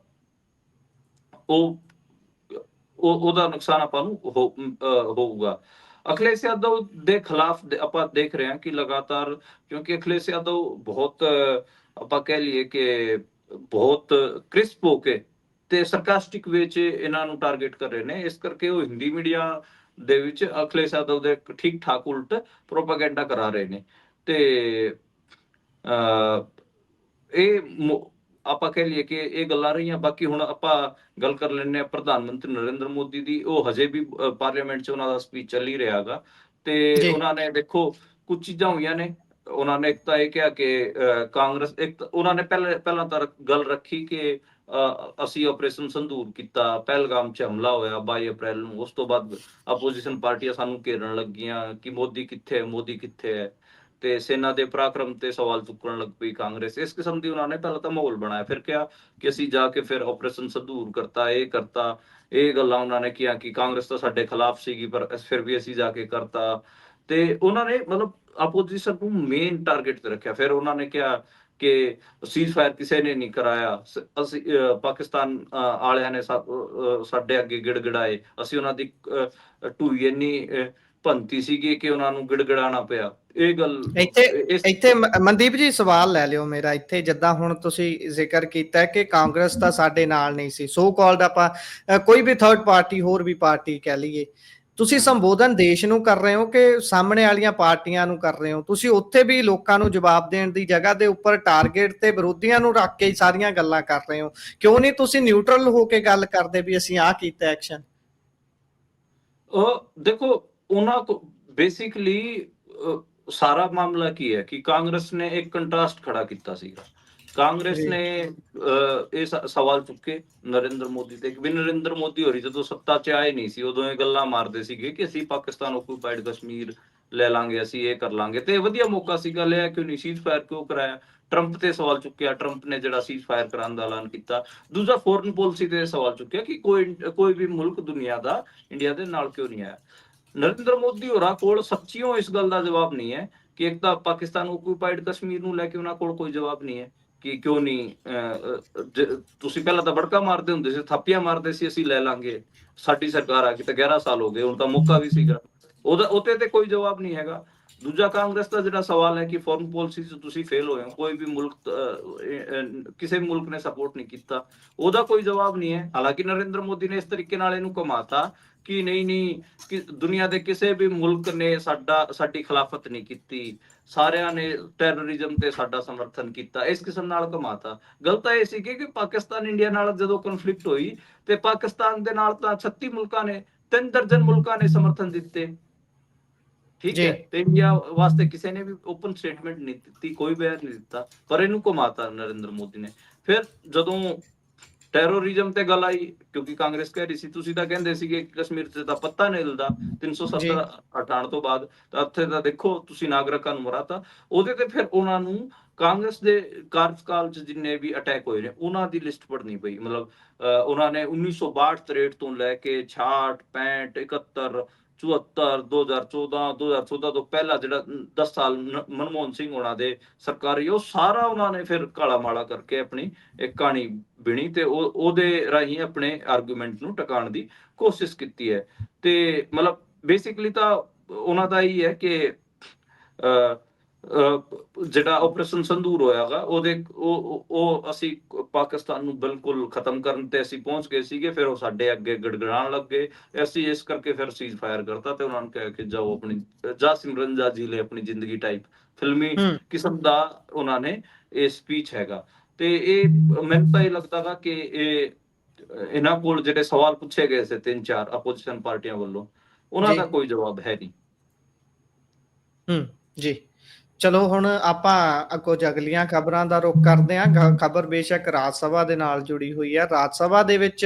ਉਹ ਉਹ ਉਹਦਾ ਨੁਕਸਾਨ ਆਪਾਂ ਨੂੰ ਹੋ- ਅ, ਹੋਊਗਾ। ਅਖਿਲੇਸ਼ ਯਾਦਵ ਦੇ ਖਿਲਾਫ ਆਪਾਂ ਦੇਖ ਰਹੇ ਹਾਂ ਕਿ ਲਗਾਤਾਰ, ਕਿਉਂਕਿ ਅਖਿਲੇਸ਼ ਯਾਦਵ ਬਹੁਤ, ਆਪਾਂ ਕਹਿ ਲਈਏ ਕਿ ਬਹੁਤ ਕ੍ਰਿਸਪ ਹੋ ਕੇ ਤੇ ਸਰਕਾਸਟਿਕ ਵਿੱਚ ਇਹਨਾਂ ਨੂੰ ਟਾਰਗੇਟ ਕਰ ਰਹੇ ਨੇ। ਇਸ ਕਰਕੇ ਉਹ ਹਿੰਦੀ ਮੀਡੀਆ ਦੇ ਵਿੱਚ ਅਖਿਲੇਸ਼ ਯਾਦਵ ਦੇ ਠੀਕ ਠਾਕ ਉਲਟ ਪ੍ਰੋਪਾਗੈਂਡਾ ਕਰਾ ਰਹੇ ਨੇ। ਤੇ ਅ ਇਹ ਆਪਾਂ ਕਹਿ ਲਈਏ ਕਿ ਇਹ ਗੱਲਾਂ ਰਹੀਆਂ ਬਾਕੀ ਹੁਣ ਆਪਾਂ ਗੱਲ ਕਰ ਲੈਂਦੇ ਆ ਪ੍ਰਧਾਨ ਮੰਤਰੀ ਨਰਿੰਦਰ ਮੋਦੀ ਦੀ ਉਹ ਹਜੇ ਵੀ ਪਾਰਲੀਮੈਂਟ 'ਚ ਉਹਨਾਂ ਦਾ ਸਪੀਚ ਚੱਲ ਹੀ ਰਿਹਾਗਾ ਤੇ। ਉਹਨਾਂ ਨੇ ਦੇਖੋ ਕੁਝ ਚੀਜ਼ਾਂ ਹੋਈਆਂ ਨੇ। ਉਹਨਾਂ ਨੇ ਇੱਕ ਤਾਂ ਇਹ ਕਿਹਾ ਕਿ ਕਾਂਗਰਸ ਇੱਕ ਉਹਨਾਂ ਨੇ ਪਹਿਲੇ ਪਹਿਲਾਂ ਤਾਂ ਗੱਲ ਰੱਖੀ ਕਿ ਅਸੀਂ ਆਪਰੇਸ਼ਨ ਸੰਧੂਰ ਕੀਤਾ ਪਹਿਲਗਾਮ 'ਚ ਹਮਲਾ ਹੋਇਆ 22 ਅਪ੍ਰੈਲ ਨੂੰ। ਉਸ ਤੋਂ ਬਾਅਦ ਆਪੋਜੀਸ਼ਨ ਪਾਰਟੀਆਂ ਸਾਨੂੰ ਘੇਰਨ ਲੱਗੀਆਂ ਕਿ ਮੋਦੀ ਕਿੱਥੇ ਹੈ ਮੋਦੀ ਕਿੱਥੇ ਹੈ। ਤੇ ਸੈਨਾ ਦੇ ਪਰਾਕਰਮ ਤੇ ਸਵਾਲ ਚੁੱਕਣ ਲੱਗ ਪਈ ਕਾਂਗਰਸ। ਇਸ ਕਿਸਮ ਦੀ ਉਹਨਾਂ ਨੇ ਪਹਿਲਾਂ ਤਾਂ ਮਾਹੌਲ ਬਣਾਇਆ ਫਿਰ ਕਿਹਾ ਕਿ ਅਸੀਂ ਜਾ ਕੇ ਫਿਰ ਆਪਰੇਸ਼ਨ ਸੰਧੂਰ ਕਰਤਾ ਇਹ ਕਰਤਾ ਇਹ ਗੱਲਾਂ ਉਹਨਾਂ ਨੇ ਕਿਹਾ ਕਿ ਕਾਂਗਰਸ ਤਾਂ ਸਾਡੇ ਖਿਲਾਫ ਸੀਗੀ ਪਰ ਫਿਰ ਵੀ ਅਸੀਂ ਜਾ ਕੇ ਕਰਤਾ। ਤੇ ਉਹਨਾਂ ਨੇ ਮਤਲਬ ਆਪੋਜੀਸ਼ਨ ਨੂੰ ਮੇਨ ਟਾਰਗੇਟ ਤੇ ਰੱਖਿਆ। ਫਿਰ ਉਹਨਾਂ ਨੇ ਕਿਹਾ ਕਿ ਸੀਜ਼ ਫਾਇਰ ਕਿਸੇ ਨੇ ਨਹੀਂ ਕਰਾਇਆ। ਅਸੀਂ ਪਾਕਿਸਤਾਨ ਵਾਲਿਆਂ ਨੇ ਸਾਡੇ ਅੱਗੇ ਗਿੜਗੜਾਏ। ਅਸੀਂ ਉਹਨਾਂ ਦੀ ਅਹ, ਇੰਨੀ ਭੰਤੀ ਸੀਗੀ ਕਿ ਉਹਨਾਂ ਨੂੰ ਗਿੜਗੜਾਣਾ ਪਿਆ। ਇਹ ਗੱਲ ਇੱਥੇ ਇੱਥੇ ਮਨਦੀਪ ਜੀ ਸਵਾਲ ਲੈ ਲਿਓ ਮੇਰਾ। ਇੱਥੇ ਜਿੱਦਾਂ ਹੁਣ ਤੁਸੀਂ ਜ਼ਿਕਰ ਕੀਤਾ ਕਿ ਕਾਂਗਰਸ ਤਾਂ ਸਾਡੇ ਨਾਲ ਨਹੀਂ ਸੀ। ਸੋ ਕਾਲਡ ਆਪਾਂ ਕੋਈ ਵੀ ਥਰਡ ਪਾਰਟੀ ਹੋਰ ਵੀ ਪਾਰਟੀ ਕਹਿ ਲਈਏ। ਤੁਸੀਂ ਸੰਬੋਧਨ ਦੇਸ਼ ਨੂੰ ਕਰ ਰਹੇ ਹੋ ਕਿ ਸਾਹਮਣੇ ਵਾਲੀਆਂ ਪਾਰਟੀਆਂ ਨੂੰ ਕਰ ਰਹੇ ਹੋ? ਤੁਸੀਂ ਉੱਥੇ ਵੀ ਲੋਕਾਂ ਨੂੰ ਜਵਾਬ ਦੇਣ ਦੀ ਜਗ੍ਹਾ ਦੇ ਉੱਪਰ ਟਾਰਗੇਟ ਤੇ ਵਿਰੋਧੀਆਂ ਨੂੰ ਰੱਖ ਕੇ ਸਾਰੀਆਂ ਗੱਲਾਂ ਕਰ ਰਹੇ ਹੋ। ਕਿਉਂ ਨਹੀਂ ਤੁਸੀਂ ਨਿਊਟਰਲ ਹੋ ਕੇ ਗੱਲ ਕਰਦੇ ਵੀ ਅਸੀਂ ਆਹ ਕੀਤਾ ਐਕਸ਼ਨ ਉਹ ਦੇਖੋ ਉਹਨਾਂ ਕੋ ਬੇਸਿਕਲੀ ਸਾਰਾ ਮਾਮਲਾ ਕੀ ਹੈ ਕਿ ਕਾਂਗਰਸ ਨੇ ਇੱਕ ਕੰਟਰਾਸਟ ਖੜਾ ਕੀਤਾ ਸੀਗਾ। ਕਾਂਗਰਸ। ਨੇ ਇਹ ਸਵਾਲ ਚੁੱਕੇ ਨਰਿੰਦਰ ਮੋਦੀ ਤੇ ਕਿ ਵੀ ਨਰਿੰਦਰ ਮੋਦੀ ਹੋਰੀ ਜਦੋਂ ਸੱਤਾ 'ਚ ਆਏ ਨਹੀਂ ਸੀ ਉਦੋਂ ਇਹ ਗੱਲਾਂ ਮਾਰਦੇ ਸੀਗੇ ਕਿ ਅਸੀਂ ਪਾਕਿਸਤਾਨ ਓਕੂਪਾਈਡ ਕਸ਼ਮੀਰ ਲੈ ਲਾਂਗੇ ਅਸੀਂ ਇਹ ਕਰ ਲਾਂਗੇ। ਤੇ ਵਧੀਆ ਮੌਕਾ ਸੀਗਾ ਲਿਆ ਕਿਉਂ ਨਹੀਂ ਸੀਜ਼ ਫਾਇਰ ਕਿਉਂ ਕਰਾਇਆ? ਟਰੰਪ ਤੇ ਸਵਾਲ ਚੁੱਕਿਆ ਟਰੰਪ ਨੇ ਜਿਹੜਾ ਸੀਜ਼ ਫਾਇਰ ਕਰਾਉਣ ਦਾ ਐਲਾਨ ਕੀਤਾ। ਦੂਜਾ ਫੋਰਨ ਪਾਲਿਸੀ ਤੇ ਸਵਾਲ ਚੁੱਕਿਆ ਕਿ ਕੋਈ ਕੋਈ ਵੀ ਮੁਲਕ ਦੁਨੀਆ ਦਾ ਇੰਡੀਆ ਦੇ ਨਾਲ ਕਿਉਂ ਨਹੀਂ ਆਇਆ? ਨਰਿੰਦਰ ਮੋਦੀ ਹੋਰਾਂ ਕੋਲ ਸੱਚੀਓ ਇਸ ਗੱਲ ਦਾ ਜਵਾਬ ਨਹੀਂ ਹੈ ਕਿ ਇੱਕ ਤਾਂ ਪਾਕਿਸਤਾਨ ਓਕੂਪਾਈਡ ਕਸ਼ਮੀਰ ਨੂੰ ਲੈ ਕੇ ਉਹਨਾਂ ਕੋਲ ਕੋਈ ਜਵਾਬ ਨਹੀਂ ਹੈ ਕਿ ਕਿਉਂ ਨਹੀਂ ਅਹ, ਅਹ, ਤੁਸੀਂ ਪਹਿਲਾਂ ਤਾਂ ਬੜਕਾ ਮਾਰਦੇ ਹੁੰਦੇ ਸੀ ਥਾਪੀਆਂ ਮਾਰਦੇ ਸੀ ਅਸੀਂ ਲੈ ਲਾਂਗੇ। ਸਾਡੀ ਸਰਕਾਰ ਆ ਕੇ ਤਾਂ 11 ਸਾਲ ਹੋ ਗਏ ਹੁਣ ਤਾਂ ਮੌਕਾ ਵੀ ਸੀਗਾ। ਉਹਦਾ ਉਤੇ ਤੇ ਕੋਈ ਜਵਾਬ ਨਹੀਂ ਹੈਗਾ। ਦੂਜਾ ਕਾਂਗਰਸ ਦਾ ਜਿਹੜਾ ਸਵਾਲ ਹੈ ਕਿ ਫੋਰਨ ਪਾਲਿਸੀ 'ਚ ਤੁਸੀਂ ਫੇਲ ਹੋਏ ਹੋ, ਕੋਈ ਵੀ ਮੁਲਕ ਕਿਸੇ ਵੀ ਮੁਲਕ ਨੇ ਸਪੋਰਟ ਨਹੀਂ ਕੀਤਾ, ਉਹਦਾ ਕੋਈ ਜਵਾਬ ਨਹੀਂ ਹੈ। ਹਾਲਾਂਕਿ ਨਰਿੰਦਰ ਮੋਦੀ ਨੇ ਇਸ ਤਰੀਕੇ ਨਾਲ ਇਹਨੂੰ ਕਮਾਤਾ ਕਿ ਨਹੀਂ ਨਹੀਂ, ਕਿ ਦੁਨੀਆ ਦੇ ਕਿਸੇ ਵੀ ਮੁਲਕ ਨੇ ਸਾਡਾ, ਸਾਡੀ ਖਿਲਾਫਤ ਨਹੀਂ ਕੀਤੀ, ਸਾਰਿਆਂ ਨੇ ਟੈਰਰਿਜ਼ਮ ਤੇ ਸਾਡਾ ਸਮਰਥਨ ਕੀਤਾ, ਇਸ ਕਿਸਮ ਨਾਲ ਕਮਾਤਾ ਗੱਲ ਤਾਂ ਇਹ ਸੀ ਕਿ ਪਾਕਿਸਤਾਨ ਇੰਡੀਆ ਨਾਲ ਜਦੋਂ ਕਨਫਲਿਕਟ ਹੋਈ ਤੇ ਪਾਕਿਸਤਾਨ ਦੇ ਨਾਲ ਤਾਂ 36 ਮੁਲਕਾਂ ਨੇ, ਤਿੰਨ ਦਰਜਨ ਮੁਲਕਾਂ ਨੇ ਸਮਰਥਨ ਦਿੱਤੇ। ਠੀਕ। ਹੈ ਤੇ ਇੰਡੀਆ ਵਾਸਤੇ ਕਿਸੇ ਨੇ ਵੀ ਓਪਨ ਸਟੇਟਮੈਂਟ ਨਹੀਂ ਦਿੱਤੀ ਕੋਈ ਬਿਆਨ ਨਹੀਂ ਦਿੱਤਾ ਪਰ ਇਹਨੂੰ ਘੁਮਾਤਾ ਨਰਿੰਦਰ ਮੋਦੀ ਨੇ। ਫਿਰ ਜਦੋਂ ਟੈਰੋਰਿਜ਼ਮ ਤੇ ਗੱਲ ਆਈ ਕਿਉਂਕਿ ਕਾਂਗਰਸ ਕਹਿ ਰਹੀ ਸੀ ਤੁਸੀਂ ਤਾਂ ਕਹਿੰਦੇ ਸੀਗੇ ਕਸ਼ਮੀਰ 'ਚ ਤਾਂ ਪੱਤਾ ਨਹੀਂ ਹਿਲਦਾ 370 ਹਟਾਉਣ ਤੋਂ ਬਾਅਦ ਤਾਂ ਉੱਥੇ ਤਾਂ ਦੇਖੋ ਤੁਸੀਂ ਨਾਗਰਿਕਾਂ ਨੂੰ ਮਰਾਤਾ। ਉਹਦੇ ਤੇ ਫਿਰ ਉਹਨਾਂ ਨੂੰ ਕਾਂਗਰਸ ਦੇ ਕਾਰਜਕਾਲ 'ਚ ਜਿੰਨੇ ਵੀ ਅਟੈਕ ਹੋਏ ਨੇ ਉਹਨਾਂ ਦੀ ਲਿਸਟ ਪੜਨੀ ਪਈ। ਮਤਲਬ ਉਹਨਾਂ ਨੇ 1962 63 ਤੋਂ ਲੈ ਕੇ 66 65 71 74 2014 2014 ਤੋਂ ਪਹਿਲਾਂ ਜਿਹੜਾ 10 ਸਾਲ ਮਨਮੋਹਨ ਸਿੰਘ ਉਹਨਾਂ ਦੇ ਸਰਕਾਰੀ ਉਹ ਸਾਰਾ ਉਹਨਾਂ ਨੇ ਫਿਰ ਕਾਲਾ ਮਾਲਾ ਕਰਕੇ ਆਪਣੀ ਇੱਕ ਕਹਾਣੀ ਬਿਣੀ ਤੇ ਉਹ ਉਹਦੇ ਰਾਹੀਂ ਆਪਣੇ ਆਰਗੂਮੈਂਟ ਨੂੰ ਟਿਕਾਉਣ ਦੀ ਕੋਸ਼ਿਸ਼ ਕੀਤੀ ਹੈ। ਤੇ ਮਤਲਬ ਬੇਸਿਕਲੀ ਤਾਂ ਉਹਨਾਂ ਦਾ ਹੀ ਹੈ ਕਿ ਅਹ, ਜਿਹੜਾ ਆਪਰੇਸ਼ਨ ਸੰਦੂਰ ਹੋਇਆਗਾ ਉਹਦੇ ਉਹ ਉਹ- ਅਸੀਂ ਪਾਕਿਸਤਾਨ ਨੂੰ ਬਿਲਕੁਲ ਖਤਮ ਕਰਨ ਤੇ ਅਸੀਂ ਪਹੁੰਚ ਗਏ ਸੀਗੇ ਫਿਰ ਉਹ ਸਾਡੇ ਅੱਗੇ ਗੜਗੜਾਉਣ ਲੱਗ ਅਸੀਂ ਇਸ ਕਰਕੇ ਫਿਰ ਸੀਜ਼ ਫਾਇਰ ਕਰਤਾ ਤੇ ਉਹਨਾਂ ਨੂੰ ਕਿਹਾ ਕਿ ਜਾਓ ਆਪਣੀ ਜਾ ਸਿਮਰਨ ਜਾ ਜੀ ਲੈ ਆਪਣੀ ਜ਼ਿੰਦਗੀ ਟਾਈਪ ਫਿਲਮੀ ਕਿਸਮ ਦਾ ਉਹਨਾਂ ਨੇ ਇਹ ਸਪੀਚ ਹੈਗਾ। ਤੇ ਇਹ ਮੈਨੂੰ ਤਾਂ ਇਹ ਲੱਗਦਾਗਾ ਕਿ ਇਹ ਇਹਨਾਂ ਕੋਲ ਜਿਹੜੇ ਸਵਾਲ ਪੁੱਛੇ ਗਏ ਸੀ ਤਿੰਨ ਚਾਰ ਆਪੋਜੀਸ਼ਨ ਪਾਰਟੀਆਂ ਵੱਲੋਂ ਉਹਨਾਂ। ਦਾ ਕੋਈ ਜਵਾਬ ਹੈ ਨਹੀਂ। ਹੂੰ ਜੀ। ਚਲੋ ਹੁਣ ਆਪਾਂ ਕੁਝ ਅਗਲੀਆਂ ਖਬਰਾਂ ਦਾ ਰੁਖ ਕਰਦੇ ਹਾਂ ਖਬਰ ਬੇਸ਼ੱਕ ਰਾਜ ਸਭਾ ਦੇ ਨਾਲ ਜੁੜੀ ਹੋਈ ਹੈ। ਰਾਜ ਸਭਾ ਦੇ ਵਿੱਚ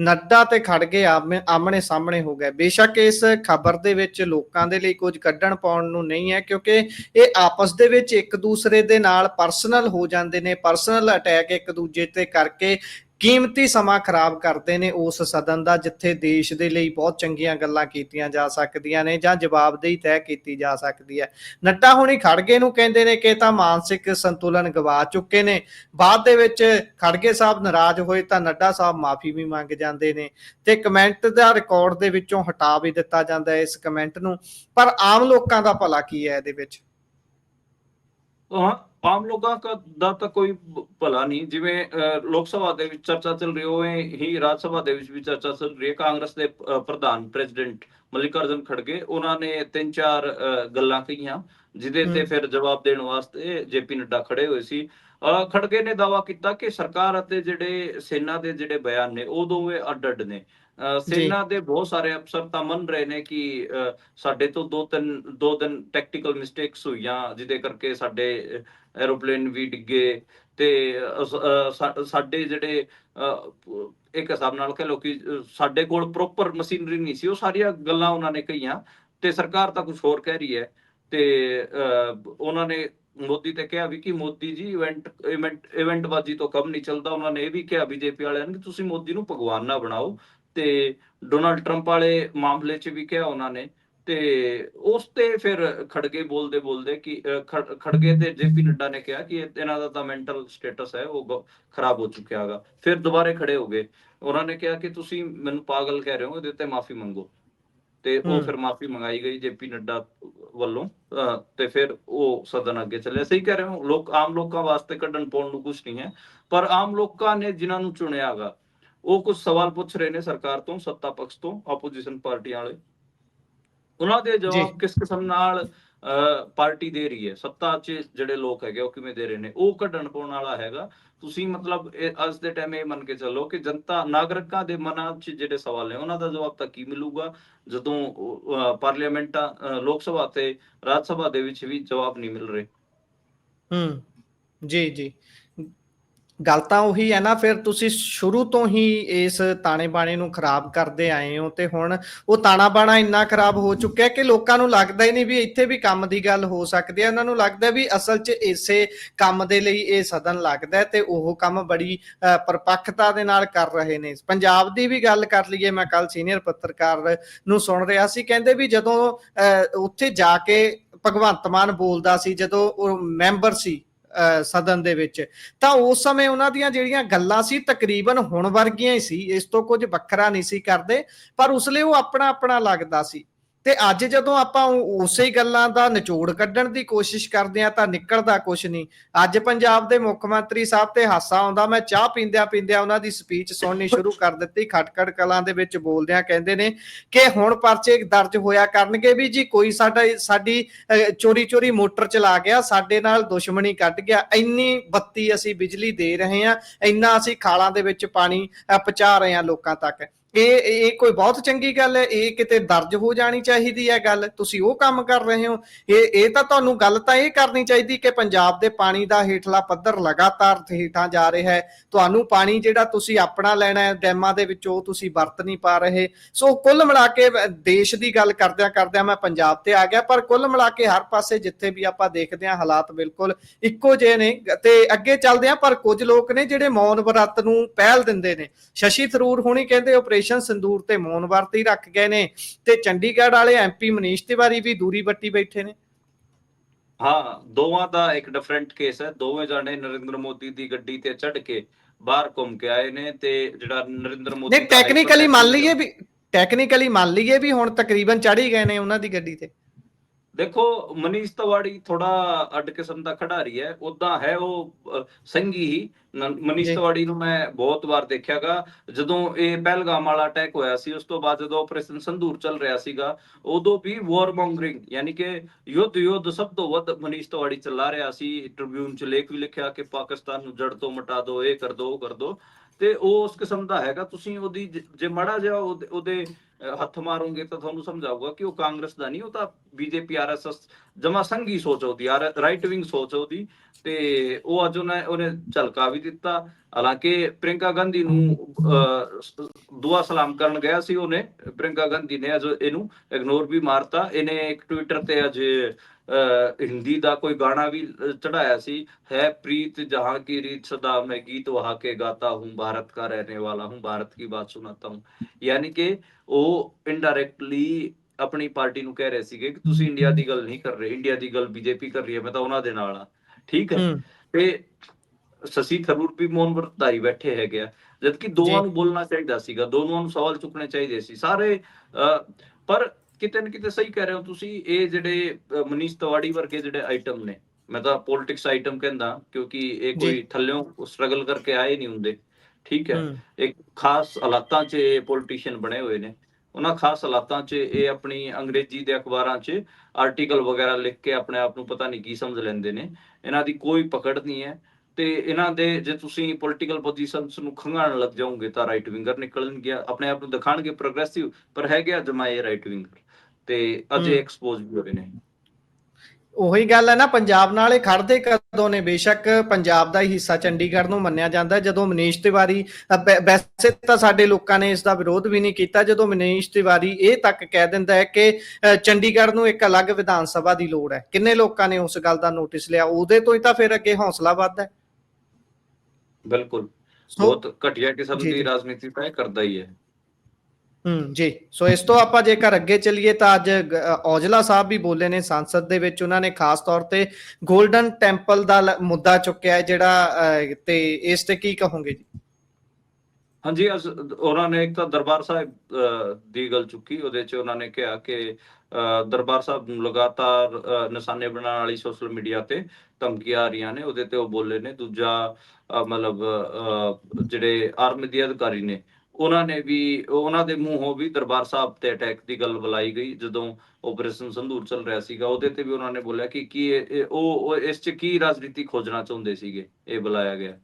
ਨੱਡਾ ਤੇ ਖੜਗੇ ਆਮਣੇ ਸਾਹਮਣੇ ਹੋ ਗਏ ਬੇਸ਼ੱਕ ਇਸ ਖਬਰ ਦੇ ਵਿੱਚ ਲੋਕਾਂ ਦੇ ਲਈ ਕੁਝ ਕੱਢਣ ਪਾਉਣ ਨੂੰ ਨਹੀਂ ਹੈ, ਕਿਉਂਕਿ ਇਹ ਆਪਸ ਦੇ ਵਿੱਚ ਇੱਕ ਦੂਸਰੇ ਦੇ ਨਾਲ ਪਰਸਨਲ ਹੋ ਜਾਂਦੇ ਨੇ। ਪਰਸਨਲ ਅਟੈਕ ਇੱਕ ਦੂਜੇ ਤੇ ਕਰਕੇ ਕੀਮਤੀ ਸਮਾਂ ਖਰਾਬ ਕਰਦੇ ਨੇ ਉਸ ਸਦਨ ਦਾ, ਜਿੱਥੇ ਦੇਸ਼ ਦੇ ਲਈ ਬਹੁਤ ਚੰਗੀਆਂ ਗੱਲਾਂ ਕੀਤੀਆਂ ਜਾ ਸਕਦੀਆਂ ਨੇ ਜਾਂ ਜਵਾਬਦੇਹੀ ਤੈਅ ਕੀਤੀ ਜਾ ਸਕਦੀ ਹੈ। ਨੱਡਾ ਹੁਣੀ ਖੜਗੇ ਨੂੰ ਕਹਿੰਦੇ ਨੇ ਕਿ ਤਾਂ ਮਾਨਸਿਕ ਸੰਤੁਲਨ ਗਵਾ ਚੁੱਕੇ ਨੇ। ਬਾਅਦ ਦੇ ਵਿੱਚ ਖੜਗੇ ਸਾਹਿਬ ਨਾਰਾਜ਼ ਹੋਏ ਤਾਂ ਨੱਡਾ ਸਾਹਿਬ ਮਾਫੀ ਵੀ ਮੰਗ ਜਾਂਦੇ ਨੇ ਤੇ ਕਮੈਂਟ ਦਾ ਰਿਕਾਰਡ ਦੇ ਵਿੱਚੋਂ ਹਟਾ ਵੀ ਦਿੱਤਾ ਜਾਂਦਾ ਹੈ ਇਸ ਕਮੈਂਟ ਨੂੰ। ਪਰ ਆਮ ਲੋਕਾਂ ਦਾ ਭਲਾ ਕੀ ਹੈ ਇਹਦੇ ਵਿੱਚ? ਹਾਂ ਆਮ ਲੋਕਾਂ ਦਾ ਤਾਂ ਕੋਈ ਭਲਾ ਨਹੀਂ। ਜਿਵੇਂ ਲੋਕ ਸਭਾ ਦੇ ਵਿੱਚ ਚਰਚਾ ਚੱਲ ਰਹੀ ਹੋਵੇ ਹੀ ਰਾਜ ਸਭਾ ਦੇ ਵਿੱਚ ਵੀ ਚਰਚਾ ਚੱਲ ਰਹੀ ਹੈ। ਕਾਂਗਰਸ ਦੇ ਪ੍ਰਧਾਨ ਪ੍ਰੈਜ਼ੀਡੈਂਟ ਮਲਿਕਾਰਜਨ ਖੜਗੇ ਉਹਨਾਂ ਨੇ ਤਿੰਨ ਚਾਰ ਗੱਲਾਂ ਕਹੀਆਂ ਜਿਹਦੇ ਤੇ। ਫਿਰ ਜਵਾਬ ਦੇਣ ਵਾਸਤੇ ਜੇਪੀ ਨੱਡਾ ਖੜੇ ਹੋਏ ਸੀ। ਖੜਗੇ ਨੇ ਦਾਵਾ ਕੀਤਾ ਕਿ ਸਰਕਾਰ ਅਤੇ ਜਿਹੜੇ ਸੈਨਾ ਦੇ ਜਿਹੜੇ ਬਿਆਨ ਨੇ ਉਹ ਦੋਵੇਂ ਅੱਡ ਅੱਡ ਨੇ। ਸੈਨਾ ਦੇ ਬਹੁਤ ਸਾਰੇ ਅਫਸਰ ਤਾਂ ਮੰਨ ਰਹੇ ਨੇ ਕਿ ਸਾਡੇ ਤੋਂ ਦੋ ਤਿੰਨ ਦੋ ਦਿਨ ਟੈਕਟੀਕਲ ਮਿਸਟੇਕਸ ਹੋਈਆਂ ਜਿਹਦੇ ਕਰਕੇ ਸਾਡੇ ਐਰੋਪਲੇਨ ਵੀ ਡਿੱਗੇ ਤੇ ਸਾਡੇ ਜਿਹੜੇ ਇੱਕ ਹਿਸਾਬ ਨਾਲ ਕਹ ਲੋ ਕਿ ਸਾਡੇ ਕੋਲ ਪ੍ਰੋਪਰ ਮਸ਼ੀਨਰੀ ਨਹੀਂ ਸੀ ਉਹ ਸਾਰੀਆਂ ਗੱਲਾਂ ਉਹਨਾਂ ਨੇ ਕਹੀਆਂ ਤੇ ਸਰਕਾਰ ਤਾਂ ਕੁਝ ਹੋਰ ਕਹਿ ਰਹੀ ਹੈ ਤੇ ਉਹਨਾਂ ਨੇ ਮੋਦੀ ਤੇ ਕਿਹਾ ਵੀ ਕਿ Modi ji event event event ਬਾਜੀ ਤੋਂ ਕੰਮ ਨਹੀਂ ਚੱਲਦਾ ਉਹਨਾਂ ਨੇ ਇਹ ਵੀ ਕਿਹਾ ਬੀਜੇਪੀ ਵਾਲਿਆਂ ਨੇ ਕਿ ਤੁਸੀਂ ਮੋਦੀ ਨੂੰ ਭਗਵਾਨ ਨਾ ਬਣਾਓ ਤੇ ਡੋਨਾਲਡ ਟਰੰਪ ਵਾਲੇ ਮਾਮਲੇ 'ਚ ਵੀ ਕਿਹਾ ਉਹਨਾਂ ਨੇ ਤੇ ਉਸ ਤੇ ਫਿਰ ਖੜਗੇ ਬੋਲਦੇ ਬੋਲਦੇ ਕਿ ਖੜਗੇ ਤੇ ਜੇਪੀ ਨੱਡਾ ਨੇ ਕਿਹਾ ਕਿ ਇਹ- ਇਹਨਾਂ ਦਾ ਤਾਂ ਮੈਂਟਲ ਸਟੇਟਸ ਹੈ ਉਹ ਖਰਾਬ ਹੋ ਚੁੱਕਿਆ ਹੈਗਾ। ਫਿਰ ਦੁਬਾਰੇ ਖੜੇ ਹੋ ਗਏ। ਉਹਨਾਂ ਨੇ ਕਿਹਾ ਕਿ ਤੁਸੀਂ ਮੈਨੂੰ ਪਾਗਲ ਕਹਿ ਰਹੇ ਹੋ ਇਹਦੇ ਤੇ ਮਾਫੀ ਮੰਗੋ। ਤੇ ਉਹ। ਫਿਰ ਮਾਫੀ ਮੰਗਾਈ ਗਈ ਜੇਪੀ ਨੱਡਾ ਵੱਲੋਂ ਤੇ ਫਿਰ ਉਹ ਸਦਨ ਅੱਗੇ ਚੱਲਿਆ। ਸਹੀ ਕਹਿ ਰਹੇ ਹੋ ਲੋਕ ਆਮ ਲੋਕਾਂ ਵਾਸਤੇ ਕੱਢਣ ਪਾਉਣ ਨੂੰ ਕੁਝ ਨਹੀਂ ਹੈ। ਪਰ ਆਮ ਲੋਕਾਂ ਨੇ ਜਿਨ੍ਹਾਂ ਨੂੰ ਚੁਣਿਆ ਹੈਗਾ ਉਹ ਕੁਝ ਸਵਾਲ ਪੁੱਛ ਰਹੇ ਨੇ ਸਰਕਾਰ ਤੋਂ ਸੱਤਾ ਪਕਸ਼ ਤੋਂ ਆਪੋਜੀਸ਼ਨ ਪਾਰਟੀਆਂ ਵਾਲੇ। ਉਹਨਾਂ ਦੇ ਜਵਾਬ ਕਿਸ ਕਿਸਮ ਨਾਲ ਪਾਰਟੀ ਦੇ ਰਹੀ ਹੈ? ਸੱਤਾ 'ਚ ਜਿਹੜੇ ਲੋਕ ਹੈਗੇ ਉਹ ਕਿਵੇਂ ਦੇ ਰਹੇ ਨੇ? ਉਹ ਕੱਢਣ ਪਾਉਣ ਵਾਲਾ ਹੈਗਾ। ਤੁਸੀਂ ਮਤਲਬ ਅੱਜ ਦੇ ਟਾਈਮ ਇਹ ਮੰਨ ਕੇ ਚੱਲੋ ਕਿ ਜਨਤਾ ਨਾਗਰਿਕਾਂ ਦੇ ਮਨਾਂ 'ਚ ਜਿਹੜੇ ਸਵਾਲ ਨੇ ਉਹਨਾਂ ਦਾ ਜਵਾਬ ਤਾਂ ਕੀ ਮਿਲੂਗਾ? ਜਦੋਂ ਪਾਰਲੀਮੈਂਟਾਂ ਲੋਕ ਸਭਾ ਤੇ ਰਾਜ ਸਭਾ ਦੇ ਵਿੱਚ ਵੀ ਜਵਾਬ ਨਹੀਂ ਮਿਲ ਰਹੇ। ਹੂੰ। ਜੀ ਜੀ। ਗੱਲ ਤਾਂ ਉਹੀ ਹੈ ਨਾ ਫਿਰ ਤੁਸੀਂ ਸ਼ੁਰੂ ਤੋਂ ਹੀ ਇਸ ਤਾਣੇ ਬਾਣੇ ਨੂੰ ਖਰਾਬ ਕਰਦੇ ਆਏ ਹੋ ਤੇ ਹੁਣ ਉਹ ਤਾਣਾ ਬਾਣਾ ਇੰਨਾ ਖਰਾਬ ਹੋ ਚੁੱਕਿਆ ਕਿ ਲੋਕਾਂ ਨੂੰ ਲੱਗਦਾ ਹੀ ਨਹੀਂ ਵੀ ਇੱਥੇ ਵੀ ਕੰਮ ਦੀ ਗੱਲ ਹੋ ਸਕਦੀ ਹੈ। ਉਹਨਾਂ ਨੂੰ ਲੱਗਦਾ ਵੀ ਅਸਲ 'ਚ ਇਸੇ ਕੰਮ ਦੇ ਲਈ ਇਹ ਸਦਨ ਲੱਗਦਾ ਤੇ ਉਹ ਕੰਮ ਬੜੀ ਅ, ਪਰਪੱਕਤਾ ਦੇ ਨਾਲ ਕਰ ਰਹੇ ਨੇ। ਪੰਜਾਬ ਦੀ ਵੀ ਗੱਲ ਕਰ ਲਈਏ ਮੈਂ ਕੱਲ ਸੀਨੀਅਰ ਪੱਤਰਕਾਰ ਨੂੰ ਸੁਣ ਰਿਹਾ ਸੀ ਕਹਿੰਦੇ ਵੀ ਜਦੋਂ ਅ, ਉੱਥੇ ਜਾ ਕੇ ਭਗਵੰਤ ਮਾਨ ਬੋਲਦਾ ਸੀ ਜਦੋਂ ਉਹ ਮੈਂਬਰ ਸੀ ਸਦਨ ਦੇ ਵਿੱਚ। ਤਾਂ ਉਸ ਸਮੇਂ ਉਹਨਾਂ ਦੀਆਂ ਜਿਹੜੀਆਂ ਗੱਲਾਂ ਸੀ, ਤਕਰੀਬਨ ਹੁਣ ਵਰਗੀਆਂ ਹੀ ਸੀ। ਇਸ ਤੋਂ ਕੁਝ ਵੱਖਰਾ ਨਹੀਂ ਸੀ ਕਰਦੇ, ਪਰ ਉਸ ਲਈ ਉਹ ਆਪਣਾ ਆਪਣਾ ਲੱਗਦਾ ਸੀ। ਤੇ ਅੱਜ ਜਦੋਂ ਆਪਾਂ ਉਸੇ ਹੀ ਗੱਲਾਂ ਦਾ ਨਿਚੋੜ ਕੱਢਣ ਦੀ ਕੋਸ਼ਿਸ਼ ਕਰਦੇ ਆ ਤਾਂ ਨਿਕਲਦਾ ਕੁਝ ਨਹੀਂ। ਅੱਜ ਪੰਜਾਬ ਦੇ ਮੁੱਖ ਮੰਤਰੀ ਸਾਹਿਬ ਤੇ ਹਾਸਾ ਆਉਂਦਾ, ਮੈਂ ਚਾਹ ਪੀਂਦਿਆਂ ਪੀਂਦਿਆਂ ਉਹਨਾਂ ਦੀ ਸਪੀਚ ਸੁਣਨੀ ਸ਼ੁਰੂ ਕਰ ਦਿੱਤੀ। ਖਟਖੜ ਕਲਾਂ ਦੇ ਵਿੱਚ ਬੋਲਦਿਆਂ ਕਹਿੰਦੇ ਨੇ ਕਿ ਹੁਣ ਪਰਚੇ ਦਰਜ ਹੋਇਆ ਕਰਨਗੇ ਵੀ ਜੀ, ਕੋਈ ਸਾਡਾ ਸਾਡੀ ਚੋਰੀ ਚੋਰੀ ਮੋਟਰ ਚਲਾ ਗਿਆ, ਸਾਡੇ ਨਾਲ ਦੁਸ਼ਮਣੀ ਕੱਢ ਗਿਆ, ਇੰਨੀ ਬੱਤੀ ਅਸੀਂ ਬਿਜਲੀ ਦੇ ਰਹੇ ਹਾਂ, ਇੰਨਾ ਅਸੀਂ ਖਾਲਾਂ ਦੇ ਵਿੱਚ ਪਾਣੀ ਪਹੁੰਚਾ ਰਹੇ ਹਾਂ ਲੋਕਾਂ ਤੱਕ। ਇਹ ਇਹ ਕੋਈ ਬਹੁਤ ਚੰਗੀ ਗੱਲ ਹੈ, ਇਹ ਕਿਤੇ ਦਰਜ ਹੋ ਜਾਣੀ ਚਾਹੀਦੀ ਹੈ ਗੱਲ, ਤੁਸੀਂ ਉਹ ਕੰਮ ਕਰ ਰਹੇ ਹੋ। ਇਹ ਇਹ ਤਾਂ ਤੁਹਾਨੂੰ ਗੱਲ ਤਾਂ ਇਹ ਕਰਨੀ ਚਾਹੀਦੀ ਕਿ ਪੰਜਾਬ ਦੇ ਪਾਣੀ ਦਾ ਹੇਠਲਾ ਪੱਧਰ ਲਗਾਤਾਰ ਹੇਠਾਂ ਜਾ ਰਿਹਾ ਹੈ। ਤੁਹਾਨੂੰ ਪਾਣੀ ਜਿਹੜਾ ਤੁਸੀਂ ਆਪਣਾ ਲੈਣਾ ਹੈ, ਡੈਮਾਂ ਦੇ ਵਿੱਚ ਉਹ ਤੁਸੀਂ ਵਰਤ ਨਹੀਂ ਪਾ ਰਹੇ। ਸੋ ਕੁੱਲ ਮਿਲਾ ਕੇ ਦੇਸ਼ ਦੀ ਗੱਲ ਕਰਦਿਆਂ ਕਰਦਿਆਂ ਮੈਂ ਪੰਜਾਬ ਤੇ ਆ ਗਿਆ, ਪਰ ਕੁੱਲ ਮਿਲਾ ਕੇ ਹਰ ਪਾਸੇ ਜਿੱਥੇ ਵੀ ਆਪਾਂ ਦੇਖਦੇ ਹਾਂ ਹਾਲਾਤ ਬਿਲਕੁਲ ਇੱਕੋ ਜਿਹੇ ਨੇ। ਤੇ ਅੱਗੇ ਚੱਲਦੇ ਹਾਂ, ਪਰ ਕੁਝ ਲੋਕ ਨੇ ਜਿਹੜੇ ਮੌਨ ਵਰਤ ਨੂੰ ਪਹਿਲ ਦਿੰਦੇ ਨੇ। ਸ਼ਸ਼ੀ ਥਰੂਰ ਹੁਣੀ ਕਹਿੰਦੇ ਆਪਰੇਸ਼ਨ ਸੰਦੂਰ ਤੇ ਮੌਨ ਵਰਤ ਹੀ ਰੱਖ ਗਏ ਨੇ ਤੇ ਚੰਡੀਗੜ੍ਹ ਵਾਲੇ ਐਮਪੀ ਮਨੀਸ਼ ਤਿਵਾਰੀ ਵੀ ਦੂਰੀ ਬੱਟੀ ਬੈਠੇ ਨੇ। ਹਾਂ ਦੋਵਾਂ ਦਾ ਇੱਕ ਡਿਫਰੈਂਟ ਕੇਸ ਹੈ। ਦੋਵੇਂ ਜਾਣੇ ਨਰਿੰਦਰ ਮੋਦੀ ਦੀ ਗੱਡੀ ਤੇ ਚੜ੍ਹ ਕੇ ਬਾਹਰ ਘੁੰਮ ਕੇ ਆਏ ਨੇ ਤੇ ਜਿਹੜਾ ਨਰਿੰਦਰ ਮੋਦੀ ਨਹੀਂ ਟੈਕਨੀਕਲੀ ਮੰਨ ਲਈਏ ਵੀ ਟੈਕਨੀਕਲੀ ਮੰਨ ਲਈਏ ਵੀ ਹੁਣ ਤਕਰੀਬਨ ਚੜ੍ਹ ਹੀ ਗਏ ਨੇ ਉਹਨਾਂ ਦੀ ਗੱਡੀ ਤੇ। ਦੇਖੋ ਮਨੀਸ਼ ਤਵਾੜੀ ਥੋੜਾ ਅੱਡ ਕਿਸਮ ਦਾ ਖਿਡਾਰੀ ਹੈ ਉਦਾਂ ਹੈ ਉਹ ਸੰਗੀ ਹੀ। ਮਨੀਸ਼ ਜੀ। ਤਵਾੜੀ ਨੂੰ ਮੈਂ ਬਹੁਤ ਵਾਰ ਦੇਖਿਆਗਾ। ਜਦੋਂ ਇਹ ਪਹਿਲਗਾਮ ਵਾਲਾ ਅਟੈਕ ਹੋਇਆ ਸੀ ਉਸ ਤੋਂ ਬਾਅਦ ਜਦੋਂ ਆਪਰੇਸ਼ਨ ਸੰਦੂਰ ਚੱਲ ਰਿਹਾ ਸੀਗਾ ਉਦੋਂ ਵੀ ਵਾਰ ਮੌਂਗਰਿੰਗ ਯਾਨੀ ਕਿ ਯੁੱਧ ਯੁੱਧ ਸਭ ਤੋਂ ਵੱਧ ਮਨੀਸ਼ ਤਵਾੜੀ ਚਲਾ ਰਿਹਾ ਸੀ। ਟ੍ਰਿਬਿਊਨ ਚ ਲੇਖ ਵੀ ਲਿਖਿਆ ਕਿ ਪਾਕਿਸਤਾਨ ਨੂੰ ਜੜ ਤੋਂ ਮਿਟਾ ਦਿਓ ਇਹ ਕਰ ਦਿਓ ਉਹ ਕਰ ਦਿਓ ਤੇ ਉਹ ਉਸ ਕਿਸਮ ਦਾ ਹੈਗਾ। ਤੁਸੀਂ ਉਹਦੀ ਜ- ਜੇ ਮੜਾ ਜਿਹਾ ਉਹਦੇ- ਹੱਥ ਮਾਰੋਗੇ ਤਾਂ ਤੁਹਾਨੂੰ ਸਮਝਾਊਗਾ ਕਿ ਉਹ ਕਾਂਗਰਸ ਦਾ ਨਹੀਂ, ਉਹ ਤਾਂ ਬੀਜੇਪੀ ਆਰਐਸਐਸ ਜਮਾ ਸੰਗੀ ਸੋਚ ਉਹਦੀ ਰਾਈਟ ਵਿੰਗ ਸੋਚ ਉਹਦੀ ਤੇ ਉਹ ਅੱਜ ਉਹਨੇ ਉਹਨੇ ਝਲਕਾ ਵੀ ਦਿੱਤਾ। ਹਾਲਾਂਕਿ ਪ੍ਰਿੰਕਾ ਗਾਂਧੀ ਨੂੰ ਦੁਆ ਸਲਾਮ ਕਰਨ ਗਿਆ ਸੀ ਉਹਨੇ ਪ੍ਰਿੰਕਾ ਗਾਂਧੀ ਨੇ ਅੱਜ ਇਹਨੂੰ ਇਗਨੋਰ ਵੀ ਮਾਰਤਾ। ਇਹਨੇ ਇੱਕ ਟਵਿੱਟਰ ਤੇ ਅੱਜ ਹਿੰਦੀ ਦਾ ਕੋਈ ਗਾਣਾ ਵੀ ਚੜਾਇਆ ਸੀ। ਹੈ ਪ੍ਰੀਤ ਜਹਾਂ ਕੀ ਰੀਤ ਸਦਾ ਮੈਂ ਗੀਤ ਵਹਾ ਕੇ ਗਾਤਾ ਹੂੰ ਭਾਰਤ ਕਾ ਰਹਿਣੇ ਵਾਲਾ ਹੂੰ ਭਾਰਤ ਕੀ ਬਾਤ ਸੁਣਾਤਾ ਹੂੰ। ਯਾਨੀ ਕਿ ਉਹ ਇਨਡਾਇਰੈਕਟਲੀ ਆਪਣੀ ਪਾਰਟੀ ਨੂੰ ਕਹਿ ਰਹੇ ਸੀਗੇ ਕਿ ਤੁਸੀਂ ਇੰਡੀਆ ਦੀ ਗੱਲ ਨਹੀਂ ਕਰ ਰਹੇ ਇੰਡੀਆ ਦੀ ਗੱਲ ਬੀਜੇਪੀ ਕਰ ਰਹੀ ਹੈ ਮੈਂ ਤਾਂ ਉਹਨਾਂ ਦੇ ਨਾਲ ਆ ਠੀਕ ਹੈ? ਤੇ ਸਸੀ ਥਰੂਰ ਵੀ ਮੌਨ ਵਰਤਾਈ ਬੈਠੇ ਹੈਗੇ ਆ। ਜਦਕਿ ਦੋਵਾਂ ਨੂੰ ਬੋਲਣਾ ਚਾਹੀਦਾ ਸੀਗਾ ਦੋਨੋਂ ਨੂੰ ਸਵਾਲ ਚੁੱਕਣੇ ਚਾਹੀਦੇ ਸੀ। ਸਾਰੇ ਪਰ ਕਿਤੇ ਨਾ ਕਿਤੇ ਸਹੀ ਕਹਿ ਰਹੇ ਹੋ ਤੁਸੀਂ ਇਹ ਜਿਹੜੇ ਮਨੀਸ਼ ਤਵਾੜੀ ਵਰਗੇ ਜਿਹੜੇ ਆਈਟਮ ਨੇ ਮੈਂ ਤਾਂ ਪੋਲਿਟਿਕਸ ਆਈਟਮ ਕਹਿੰਦਾ ਕਿਉਂਕਿ ਇਹ ਕੋਈ। ਥੱਲਿਓਂ ਸਟਰਗਲ ਕਰਕੇ ਆਏ ਨਹੀਂ ਹੁੰਦੇ ਠੀਕ ਹੈ? ਹੂੰ। ਇੱਕ ਖਾਸ ਹਾਲਾਤਾਂ 'ਚ ਇਹ ਪੋਲੀਟੀਸ਼ੀਅਨ ਬਣੇ ਹੋਏ ਨੇ ਉਹਨਾਂ ਖਾਸ ਹਾਲਾਤਾਂ 'ਚ ਇਹ ਆਪਣੀ ਅੰਗਰੇਜ਼ੀ ਦੇ ਅਖਬਾਰਾਂ 'ਚ ਆਰਟੀਕਲ ਵਗੈਰਾ ਲਿਖ ਕੇ ਆਪਣੇ ਆਪ ਨੂੰ ਪਤਾ ਨਹੀਂ ਕੀ ਸਮਝ ਲੈਂਦੇ ਨੇ ਇਹਨਾਂ ਦੀ ਕੋਈ ਪਕੜ ਨਹੀਂ ਹੈ ਤੇ ਇਹਨਾਂ ਦੇ ਜੇ ਤੁਸੀਂ ਪੋਲੀਟੀਕਲ ਪੋਜੀਸ਼ਨਸ ਨੂੰ ਖੰਗਾਣ ਲੱਗ ਜਾਓਗੇ ਤਾਂ ਰਾਈਟ ਵਿੰਗਰ ਨਿਕਲਣਗੇ ਆਪਣੇ ਆਪ ਨੂੰ ਦਿਖਾਣਗੇ ਪ੍ਰੋਗਰੈਸਿਵ ਪਰ ਹੈਗੇ ਆ ਜਮਾਏ ਰਾਈਟ ਵਿੰਗਰ ਤੇ ਅੱਜ ਹੂੰ। ਐਕਸਪੋਜ਼ ਵੀ ਹੋਏ ਨੇ। ਉਹੀ ਗੱਲ ਹੈ ਨਾ ਪੰਜਾਬ ਨਾਲ ਇਹ ਖੜਦੇ ਕਦੋਂ ਨੇ? ਬੇਸ਼ੱਕ ਪੰਜਾਬ ਦਾ ਹੀ ਹਿੱਸਾ ਚੰਡੀਗੜ੍ਹ ਨੂੰ ਮੰਨਿਆ ਜਾਂਦਾ। ਹੈ। ਜਦੋਂ ਮਨੀਸ਼ ਤਿਵਾਰੀ ਵੈਸੇ ਤਾਂ ਸਾਡੇ ਲੋਕਾਂ ਨੇ ਇਸ ਦਾ ਵਿਰੋਧ ਵੀ ਨਹੀਂ ਕੀਤਾ। ਜਦੋਂ ਮਨੀਸ਼ ਤਿਵਾਰੀ ਇਹ ਤੱਕ ਕਹਿ ਦਿੰਦਾ ਹੈ ਕਿ ਚੰਡੀਗੜ੍ਹ ਨੂੰ ਇੱਕ ਅਲੱਗ ਵਿਧਾਨ ਸਭਾ ਦੀ ਲੋੜ ਹੈ। ਕਿੰਨੇ ਲੋਕਾਂ ਨੇ ਉਸ ਗੱਲ ਦਾ ਨੋਟਿਸ ਲਿਆ? ਉਹਦੇ ਤੋਂ ਹੀ ਤਾਂ ਫਿਰ ਅੱਗੇ ਹੌਸਲਾ ਵੱਧਦਾ ਹੈ। ਬਿਲਕੁਲ। ਬਹੁਤ ਘਟੀਆ ਕਿਸਮ ਦੀ। ਰਾਜਨੀਤੀ ਤਾਂ ਇਹ ਕਰਦਾ ਹੀ ਹੈ। ਹੂੰ, ਜੀ। ਸੋ ਇਸ ਤੋਂ ਆਪਾਂ ਜੇਕਰ ਅੱਗੇ ਚੱਲੀਏ ਤਾਂ ਅੱਜ ਔਜਲਾ ਸਾਹਿਬ ਵੀ ਬੋਲੇ ਨੇ, ਸੰਸਦ ਦੇ ਵਿੱਚ ਉਹਨਾਂ ਨੇ ਖਾਸ ਤੌਰ ਤੇ 골ਡਨ ਟੈਂਪਲ ਦਾ ਮੁੱਦਾ ਚੁੱਕਿਆ ਹੈ, ਜਿਹੜਾ ਤੇ ਇਸ ਤੇ ਕੀ ਕਹੋਗੇ ਜੀ? ਹਾਂਜੀ ਉਹਨਾਂ ਨੇ ਇੱਕ ਤਾਂ ਦਰਬਾਰ ਸਾਹਿਬ ਦੀ ਗੱਲ ਚੁੱਕੀ, ਉਹਦੇ 'ਚ ਉਹਨਾਂ ਨੇ ਕਿਹਾ ਕਿ ਦਰਬਾਰ ਸਾਹਿਬ ਨੂੰ ਲਗਾਤਾਰ ਨਿਸ਼ਾਨੇ ਬਣਾਉਣ ਵਾਲੀ ਸੋਸ਼ਲ ਮੀਡੀਆ ਤੇ ਧਮਕੀਆਂ ਆ ਰਹੀਆਂ ਨੇ, ਉਹਦੇ ਤੇ ਉਹ ਬੋਲੇ ਨੇ। ਦੂਜਾ ਮਤਲਬ ਜਿਹੜੇ ਆਰਮੀ ਦੇ ਅਧਿਕਾਰੀ ਨੇ ਉਹਨਾਂ ਨੇ ਵੀ ਉਹਨਾਂ ਦੇ ਮੂੰਹੋਂ ਵੀ ਦਰਬਾਰ ਸਾਹਿਬ ਤੇ ਅਟੈਕ ਦੀ ਗੱਲ ਬੁਲਾਈ ਗਈ ਜਦੋਂ ਆਪਰੇਸ਼ਨ ਸੰਧੂਰ ਚੱਲ ਰਿਹਾ ਸੀਗਾ ਉਹਦੇ ਤੇ ਵੀ ਉਹਨਾਂ ਨੇ ਬੋਲਿਆ ਕਿ ਕੀ ਉਹ ਇਸ 'ਚ ਕੀ ਰਾਜਨੀਤੀ ਖੋਜਣਾ ਚਾਹੁੰਦੇ ਸੀਗੇ ਇਹ ਬੁਲਾਇਆ ਗਿਆ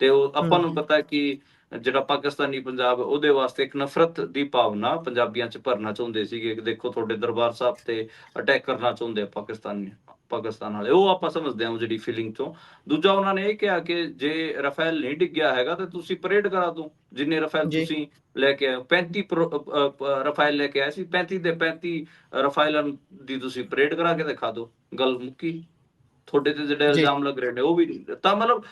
ਤੇ ਉਹ ਆਪਾਂ ਨੂੰ। ਪਤਾ ਕਿ ਜਿਹੜਾ ਪਾਕਿਸਤਾਨੀ ਪੰਜਾਬ ਉਹਦੇ ਵਾਸਤੇ ਇੱਕ ਨਫ਼ਰਤ ਦੀ ਭਾਵਨਾ ਪੰਜਾਬੀਆਂ 'ਚ ਭਰਨਾ ਚਾਹੁੰਦੇ ਸੀਗੇ ਕਿ ਦੇਖੋ ਤੁਹਾਡੇ ਦਰਬਾਰ ਸਾਹਿਬ ਤੇ ਅਟੈਕ ਕਰਨਾ ਚਾਹੁੰਦੇ ਆ ਪਾਕਿਸਤਾਨੀ ਪਾਕਿਸਤਾਨ ਵਾਲੇ ਉਹ ਆਪਾਂ ਸਮਝਦੇ ਹਾਂ ਉਹ ਜਿਹੜੀ ਫੀਲਿੰਗ ਤੋਂ ਦੂਜਾ ਉਹਨਾਂ ਨੇ ਇਹ ਕਿਹਾ ਕਿ ਜੇ ਰਫੇਲ ਨਹੀਂ ਡਿੱਗਿਆ ਹੈਗਾ ਤਾਂ ਤੁਸੀਂ ਪਰੇਡ ਕਰਾ ਦਿਓ ਜਿੰਨੇ ਰਫੇਲ ਜੀ। ਤੁਸੀਂ ਲੈ ਕੇ ਆਏ ਹੋ। 35 ਪ੍ਰੋ- ਅ, ਅ, ਅ, ਰਫੇਲ ਲੈ ਕੇ ਆਏ ਸੀ 35 ਦੇ 35 ਰਫੇਲਾਂ ਦੀ ਤੁਸੀਂ ਪਰੇਡ ਕਰਾ ਕੇ ਦਿਖਾ ਦਿਓ ਗੱਲ ਮੁੱਕੀ ਤੁਹਾਡੇ ਤੇ ਜਿਹੜੇ। ਇਲਜ਼ਾਮ ਲੱਗ ਰਹੇ ਨੇ ਉਹ ਵੀ ਨਹੀਂ। ਤਾਂ ਮਤਲਬ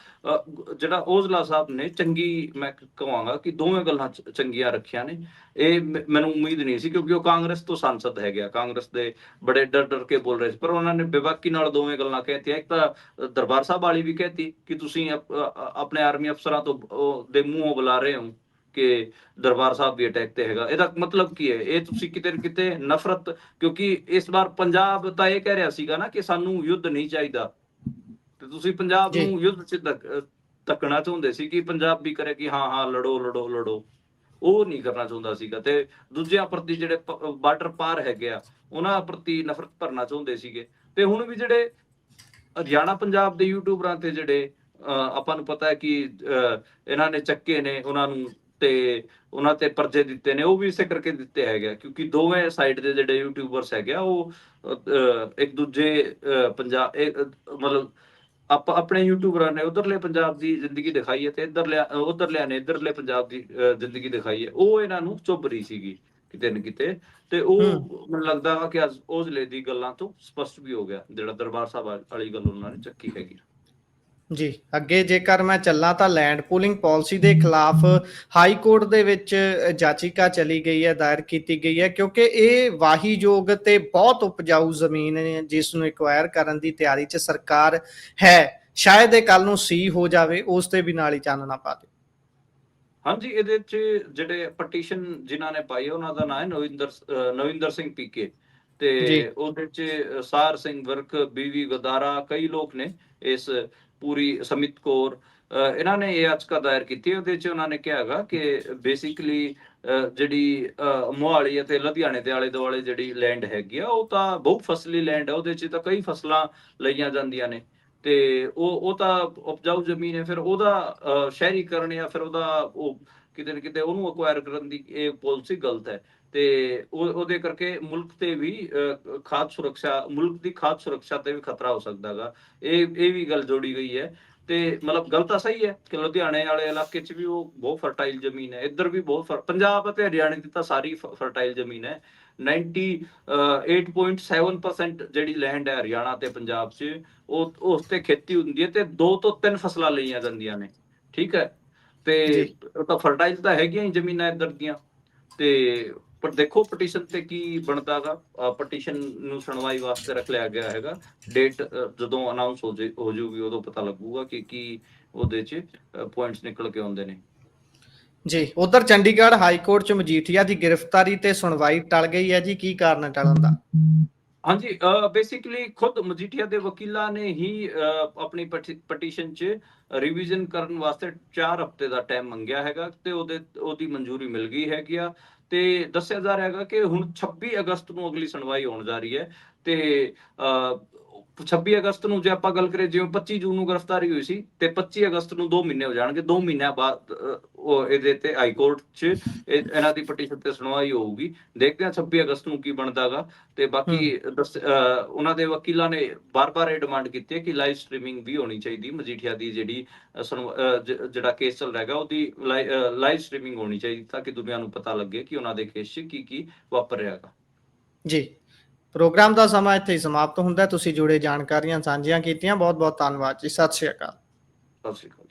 ਜਿਹੜਾ ਔਜਲਾ ਸਾਹਿਬ ਨੇ ਚੰਗੀ ਮੈਂ ਕਹਾਂਗਾ ਕਿ ਦੋਵੇਂ ਗੱਲਾਂ ਚੰਗੀਆਂ ਰੱਖੀਆਂ ਨੇ ਇਹ ਮੈਨੂੰ ਉਮੀਦ ਨਹੀਂ ਸੀ ਕਿਉਂਕਿ ਉਹ ਕਾਂਗਰਸ ਤੋਂ ਸੰਸਦ ਹੈਗੇ ਆ ਕਾਂਗਰਸ ਦੇ ਬੜੇ ਡਰ ਡਰ ਕੇ ਬੋਲ ਰਹੇ ਸੀ ਪਰ ਉਹਨਾਂ ਨੇ ਬੇਬਾਕੀ ਨਾਲ ਦੋਵੇਂ ਗੱਲਾਂ ਕਹਿਤੀਆਂ ਇੱਕ ਤਾਂ ਦਰਬਾਰ ਸਾਹਿਬ ਵਾਲੀ ਵੀ ਕਹਿਤੀ ਕਿ ਤੁਸੀਂ ਆਪਣੇ ਆਰਮੀ ਅਫਸਰਾਂ ਤੋਂ ਦੇ ਮੂੰਹੋਂ ਬੁਲਾ ਰਹੇ ਹੋ ਕਿ ਦਰਬਾਰ ਸਾਹਿਬ ਵੀ ਅਟੈਕ ਤੇ ਹੈਗਾ। ਇਹਦਾ ਮਤਲਬ ਕੀ ਹੈ? ਇਹ ਤੁਸੀਂ ਕਿਤੇ ਨਾ ਕਿਤੇ ਨਫ਼ਰਤ ਕਿਉਂਕਿ ਇਸ ਵਾਰ ਪੰਜਾਬ ਤਾਂ ਇਹ ਕਹਿ ਰਿਹਾ ਸੀਗਾ ਨਾ ਕਿ ਸਾਨੂੰ ਯੁੱਧ ਨਹੀਂ ਚਾਹੀਦਾ। ਤੇ ਤੁਸੀਂ ਪੰਜਾਬ। ਨੂੰ ਯੁੱਧ 'ਚ ਧੱਕਣਾ ਚਾਹੁੰਦੇ ਸੀ ਕਿ ਪੰਜਾਬ ਵੀ ਕਰੇ ਕਿ ਹਾਂ ਹਾਂ ਲੜੋ ਲੜੋ ਲੜੋ। ਉਹ ਨਹੀਂ ਕਰਨਾ ਚਾਹੁੰਦਾ ਸੀਗਾ। ਤੇ ਦੂਜਿਆਂ ਪ੍ਰਤੀ ਜਿਹੜੇ ਬਾਰਡਰ ਪਾਰ ਹੈਗੇ ਆ ਉਹਨਾਂ ਪ੍ਰਤੀ ਨਫ਼ਰਤ ਭਰਨਾ ਚਾਹੁੰਦੇ ਸੀਗੇ। ਤੇ ਹੁਣ ਵੀ ਜਿਹੜੇ ਹਰਿਆਣਾ ਪੰਜਾਬ ਦੇ ਯੂਟਿਊਬਰਾਂ ਤੇ ਜਿਹੜੇ ਆਪਾਂ ਨੂੰ ਪਤਾ ਹੈ ਕਿ ਇਹਨਾਂ ਨੇ ਚੱਕੇ ਨੇ ਉਹਨਾਂ ਨੂੰ ਤੇ ਉਹਨਾਂ ਤੇ ਪਰਚੇ ਦਿੱਤੇ ਨੇ ਉਹ ਵੀ ਇਸੇ ਕਰਕੇ ਦਿੱਤੇ ਹੈਗੇ ਕਿਉਂਕਿ ਦੋਵੇਂ ਸਾਈਡ ਦੇ ਜਿਹੜੇ ਯੂਟਿਊਬਰਸ ਹੈਗੇ ਆ ਉਹ ਇੱਕ ਦੂਜੇ ਪੰਜਾਬ ਮਤਲਬ ਆਪ ਆਪਣੇ ਯੂਟਿਊਬਰਾਂ ਨੇ ਉਧਰਲੇ ਪੰਜਾਬ ਦੀ ਜ਼ਿੰਦਗੀ ਦਿਖਾਈ ਹੈ ਤੇ ਇਧਰਲੇ ਉਧਰਲਿਆਂ ਨੇ ਇਧਰਲੇ ਪੰਜਾਬ ਦੀ ਜ਼ਿੰਦਗੀ ਦਿਖਾਈ ਹੈ ਉਹ ਇਹਨਾਂ ਨੂੰ ਚੁੱਭ ਰਹੀ ਸੀਗੀ ਕਿਤੇ ਨਾ ਕਿਤੇ ਤੇ ਉਹ। ਮੈਨੂੰ ਲੱਗਦਾ ਵਾ ਕਿ ਅੱਜ ਉਸਲੇ ਦੀ ਗੱਲਾਂ ਤੋਂ ਸਪਸ਼ਟ ਵੀ ਹੋ ਗਿਆ ਜਿਹੜਾ ਦਰਬਾਰ ਸਾਹਿਬ ਵਾਲੀ ਗੱਲ ਉਹਨਾਂ ਨੇ ਚੱਕੀ ਹੈਗੀ ਜੀ ਅੱਗੇ ਜੇਕਰ ਮੈਂ ਚੱਲਾਂ ਤਾਂ ਲੈਂਡ ਪੂਲਿੰਗ ਪਾਲਿਸੀ ਦੇ ਖਿਲਾਫ ਹਾਈ ਕੋਰਟ ਦੇ ਵਿੱਚ ਜਾਚਿਕਾ ਚਲੀ ਗਈ ਹੈ ਦਾਇਰ ਕੀਤੀ ਗਈ ਹੈ ਕਿਉਂਕਿ ਇਹ ਵਾਹੀਯੋਗ ਤੇ ਬਹੁਤ ਉਪਜਾਊ ਜ਼ਮੀਨ ਹੈ ਜਿਸ ਨੂੰ ਐਕਵਾਇਰ ਕਰਨ ਦੀ ਤਿਆਰੀ 'ਚ ਸਰਕਾਰ ਹੈ ਸ਼ਾਇਦ ਇਹ ਕੱਲ ਨੂੰ ਸੀ ਹੋ ਜਾਵੇ ਉਸ ਤੇ ਵੀ ਨਾਲ ਹੀ ਚਾਨਣਾ ਪਾ ਦੇ ਹਾਂਜੀ ਇਹਦੇ ਚ ਜਿਹੜੇ ਪਟੀਸ਼ਨ ਜਿਨ੍ਹਾਂ ਨੇ ਪਾਈ ਉਹਨਾਂ ਦਾ ਨਾਮ ਹੈ ਨਵਿੰਦਰ ਨਵਿੰਦਰ ਸਿੰਘ ਪੀਕੇ। ਤੇ ਉਹਦੇ ਚ ਸਾਰ ਸਿੰਘ ਵਰਕ ਬੀਵੀ ਗਦਾਰਾ ਕਈ ਲੋਕ ਨੇ ਇਸ ਪੂਰੀ ਸਮਿਤ ਕੌਰ ਇਹਨਾਂ ਨੇ ਇਹ ਯਾਚਕਾ ਦਾਇਰ ਕੀਤੀ ਉਹਦੇ ਚ ਉਹਨਾਂ ਨੇ ਕਿਹਾ ਹੈਗਾ ਕਿ ਬੇਸਿਕਲੀ ਜਿਹੜੀ ਮੋਹਾਲੀ ਅਤੇ ਲੁਧਿਆਣੇ ਦੇ ਆਲੇ ਦੁਆਲੇ ਜਿਹੜੀ ਲੈਂਡ ਹੈਗੀ ਆ ਉਹ ਤਾਂ ਬਹੁ ਫਸਲੀ ਲੈਂਡ ਹੈ ਉਹਦੇ ਚ ਤਾਂ ਕਈ ਫਸਲਾਂ ਲਈਆਂ ਜਾਂਦੀਆਂ ਨੇ। ਤੇ ਉਹ ਉਹ ਤਾਂ ਉਪਜਾਊ ਜ਼ਮੀਨ ਹੈ ਫਿਰ ਉਹਦਾ ਅਹ, ਸ਼ਹਿਰੀਕਰਨ ਜਾਂ ਫਿਰ ਉਹਦਾ ਉਹ ਕਿਤੇ ਨਾ ਕਿਤੇ ਉਹਨੂੰ ਅਕਵਾਇਰ ਕਰਨ ਦੀ ਇਹ ਪਾਲਿਸੀ ਗਲਤ ਹੈ। ਤੇ ਉਹ ਉਹਦੇ ਕਰਕੇ ਮੁਲਕ ਤੇ ਵੀ ਖਾਦ ਸੁਰੱਖਿਆ ਮੁਲਕ ਦੀ ਖਾਦ ਸੁਰੱਖਿਆ ਤੇ ਵੀ ਖਤਰਾ ਹੋ ਸਕਦਾ ਹੈਗਾ ਇਹ ਇਹ ਵੀ ਗੱਲ ਜੋੜੀ ਗਈ ਹੈ। ਤੇ ਮਤਲਬ ਗੱਲ ਤਾਂ ਸਹੀ ਹੈ ਕਿ ਲੁਧਿਆਣੇ ਵਾਲੇ ਇਲਾਕੇ 'ਚ ਵੀ ਉਹ ਬਹੁਤ ਫਰਟਾਈਲ ਜ਼ਮੀਨ ਹੈ। ਇੱਧਰ ਵੀ ਬਹੁਤ ਪੰਜਾਬ ਅਤੇ ਹਰਿਆਣੇ ਦੀ ਤਾਂ ਸਾਰੀ ਫਰਟਾਈਲ ਜ਼ਮੀਨ ਹੈ। 98.7% ਜਿਹੜੀ ਲੈਂਡ ਹੈ ਹਰਿਆਣਾ ਤੇ ਪੰਜਾਬ 'ਚ ਉਹ ਉਸ ਤੇ ਖੇਤੀ ਹੁੰਦੀ ਹੈ ਤੇ ਦੋ ਤੋਂ ਤਿੰਨ ਫਸਲਾਂ ਲਈਆਂ ਜਾਂਦੀਆਂ ਨੇ। ਠੀਕ ਹੈ? ਤੇ। ਉਹ ਤਾਂ ਫਰਟਾਈਲ ਤਾਂ ਹੈਗੀਆਂ ਹੀ ਜ਼ਮੀਨਾਂ ਇੱਧਰ ਦੀਆਂ। ਤੇ ਪਰ ਦੇਖੋ ਪਟੀਸ਼ਨ ਤੇ ਕੀ ਬਣਦਾਗਾ ਪਟੀਸ਼ਨ ਨੂੰ ਸੁਣਵਾਈ ਵਾਸਤੇ ਰੱਖ ਲਿਆ ਗਿਆ ਹੈਗਾ। ਡੇਟ ਜਦੋਂ ਅਨਾਉਂਸ ਹੋ ਜੇ ਹੋ ਜੂਗੀ ਉਦੋਂ ਪਤਾ ਲੱਗੂਗਾ ਕਿ ਕੀ ਉਹਦੇ 'ਚ ਪੁਆਇੰਟਸ ਨਿਕਲ ਕੇ ਆਉਂਦੇ ਨੇ। ਜੀ ਉਧਰ ਚੰਡੀਗੜ੍ਹ ਹਾਈ ਕੋਰਟ 'ਚ ਮਜੀਠੀਆ ਦੀ ਗ੍ਰਿਫਤਾਰੀ ਤੇ ਸੁਣਵਾਈ ਟਲ ਗਈ ਹੈ ਜੀ। ਕੀ ਕਾਰਨ ਹੈ ਟਲਣ ਦਾ? ਹਾਂਜੀ ਬੇਸਿਕਲੀ ਖੁਦ ਮਜੀਠੀਆ ਦੇ ਵਕੀਲਾਂ ਨੇ ਹੀ ਆਪਣੀ ਪਟੀਸ਼ਨ 'ਚ ਰਿਵੀਜ਼ਨ ਕਰਨ ਵਾਸਤੇ 4 ਹਫ਼ਤੇ ਦਾ ਟਾਈਮ ਮੰਗਿਆ ਹੈਗਾ ਤੇ ਉਹਦੇ ਉਹਦੀ ਮਨਜ਼ੂਰੀ ਮਿਲ ਗਈ ਹੈਗੀ ਆ। ਤੇ ਦੱਸਿਆ ਜਾ ਰਿਹਾ ਹੈਗਾ ਕਿ ਹੁਣ 26 ਅਗਸਤ ਨੂੰ ਅਗਲੀ ਸੁਣਵਾਈ ਹੋਣ ਜਾ ਰਹੀ ਹੈ ਤੇ ਅਹ, 26 ਅਗਸਤ ਨੂੰ ਜੇ ਆਪਾਂ ਗੱਲ ਕਰੀਏ ਜਿਵੇਂ 25 ਜੂਨ ਨੂੰ ਗ੍ਰਿਫਤਾਰੀ ਹੋਈ ਸੀ ਤੇ 25 ਅਗਸਤ ਨੂੰ 2 ਮਹੀਨੇ ਹੋ ਜਾਣਗੇ। 2 ਮਹੀਨਿਆਂ ਬਾਅਦ ਉਹ ਇਹਦੇ ਤੇ ਹਾਈ ਕੋਰਟ 'ਚ ਇਹ- ਇਹਨਾਂ ਦੀ ਪਟੀਸ਼ਨ ਤੇ ਸੁਣਵਾਈ ਹੋਊਗੀ। ਦੇਖਦੇ ਹਾਂ 26 ਅਗਸਤ ਨੂੰ ਕੀ ਬਣਦਾਗਾ ਤੇ ਬਾਕੀ ਉਹਨਾਂ ਦੇ ਵਕੀਲਾਂ ਨੇ ਬਾਰ-ਬਾਰ ਇਹ ਡਿਮਾਂਡ ਕੀਤੀ ਹੈ ਕਿ ਲਾਈਵ ਸਟ੍ਰੀਮਿੰਗ ਵੀ ਹੋਣੀ ਚਾਹੀਦੀ। ਮਜੀਠੀਆ ਦੀ ਜਿਹੜੀ ਜਿਹੜਾ ਕੇਸ ਚੱਲ ਰਿਹਾ ਉਹਦੀ ਲਾਈਵ ਸਟ੍ਰੀਮਿੰਗ ਹੋਣੀ ਚਾਹੀਦੀ ਤਾਂ ਕਿ ਦੁਨੀਆ ਨੂੰ ਪਤਾ ਲੱਗੇ ਕਿ ਉਹਨਾਂ ਦੇ ਕੇਸ 'ਚ ਕੀ ਕੀ ਵਾਪਰ ਰਿਹਾ ਹੈਗਾ। ਜੀ। ਪ੍ਰੋਗਰਾਮ ਦਾ ਸਮਾਂ ਇੱਥੇ ਹੀ ਸਮਾਪਤ ਹੁੰਦਾ ਤੁਸੀਂ ਜੁੜੇ ਜਾਣਕਾਰੀਆਂ ਸਾਂਝੀਆਂ ਕੀਤੀਆਂ। ਬਹੁਤ ਬਹੁਤ ਧੰਨਵਾਦ ਜੀ। ਸਤਿ ਸ਼੍ਰੀ ਅਕਾਲ। ਸਤਿ ਸ਼੍ਰੀ ਅਕਾਲ।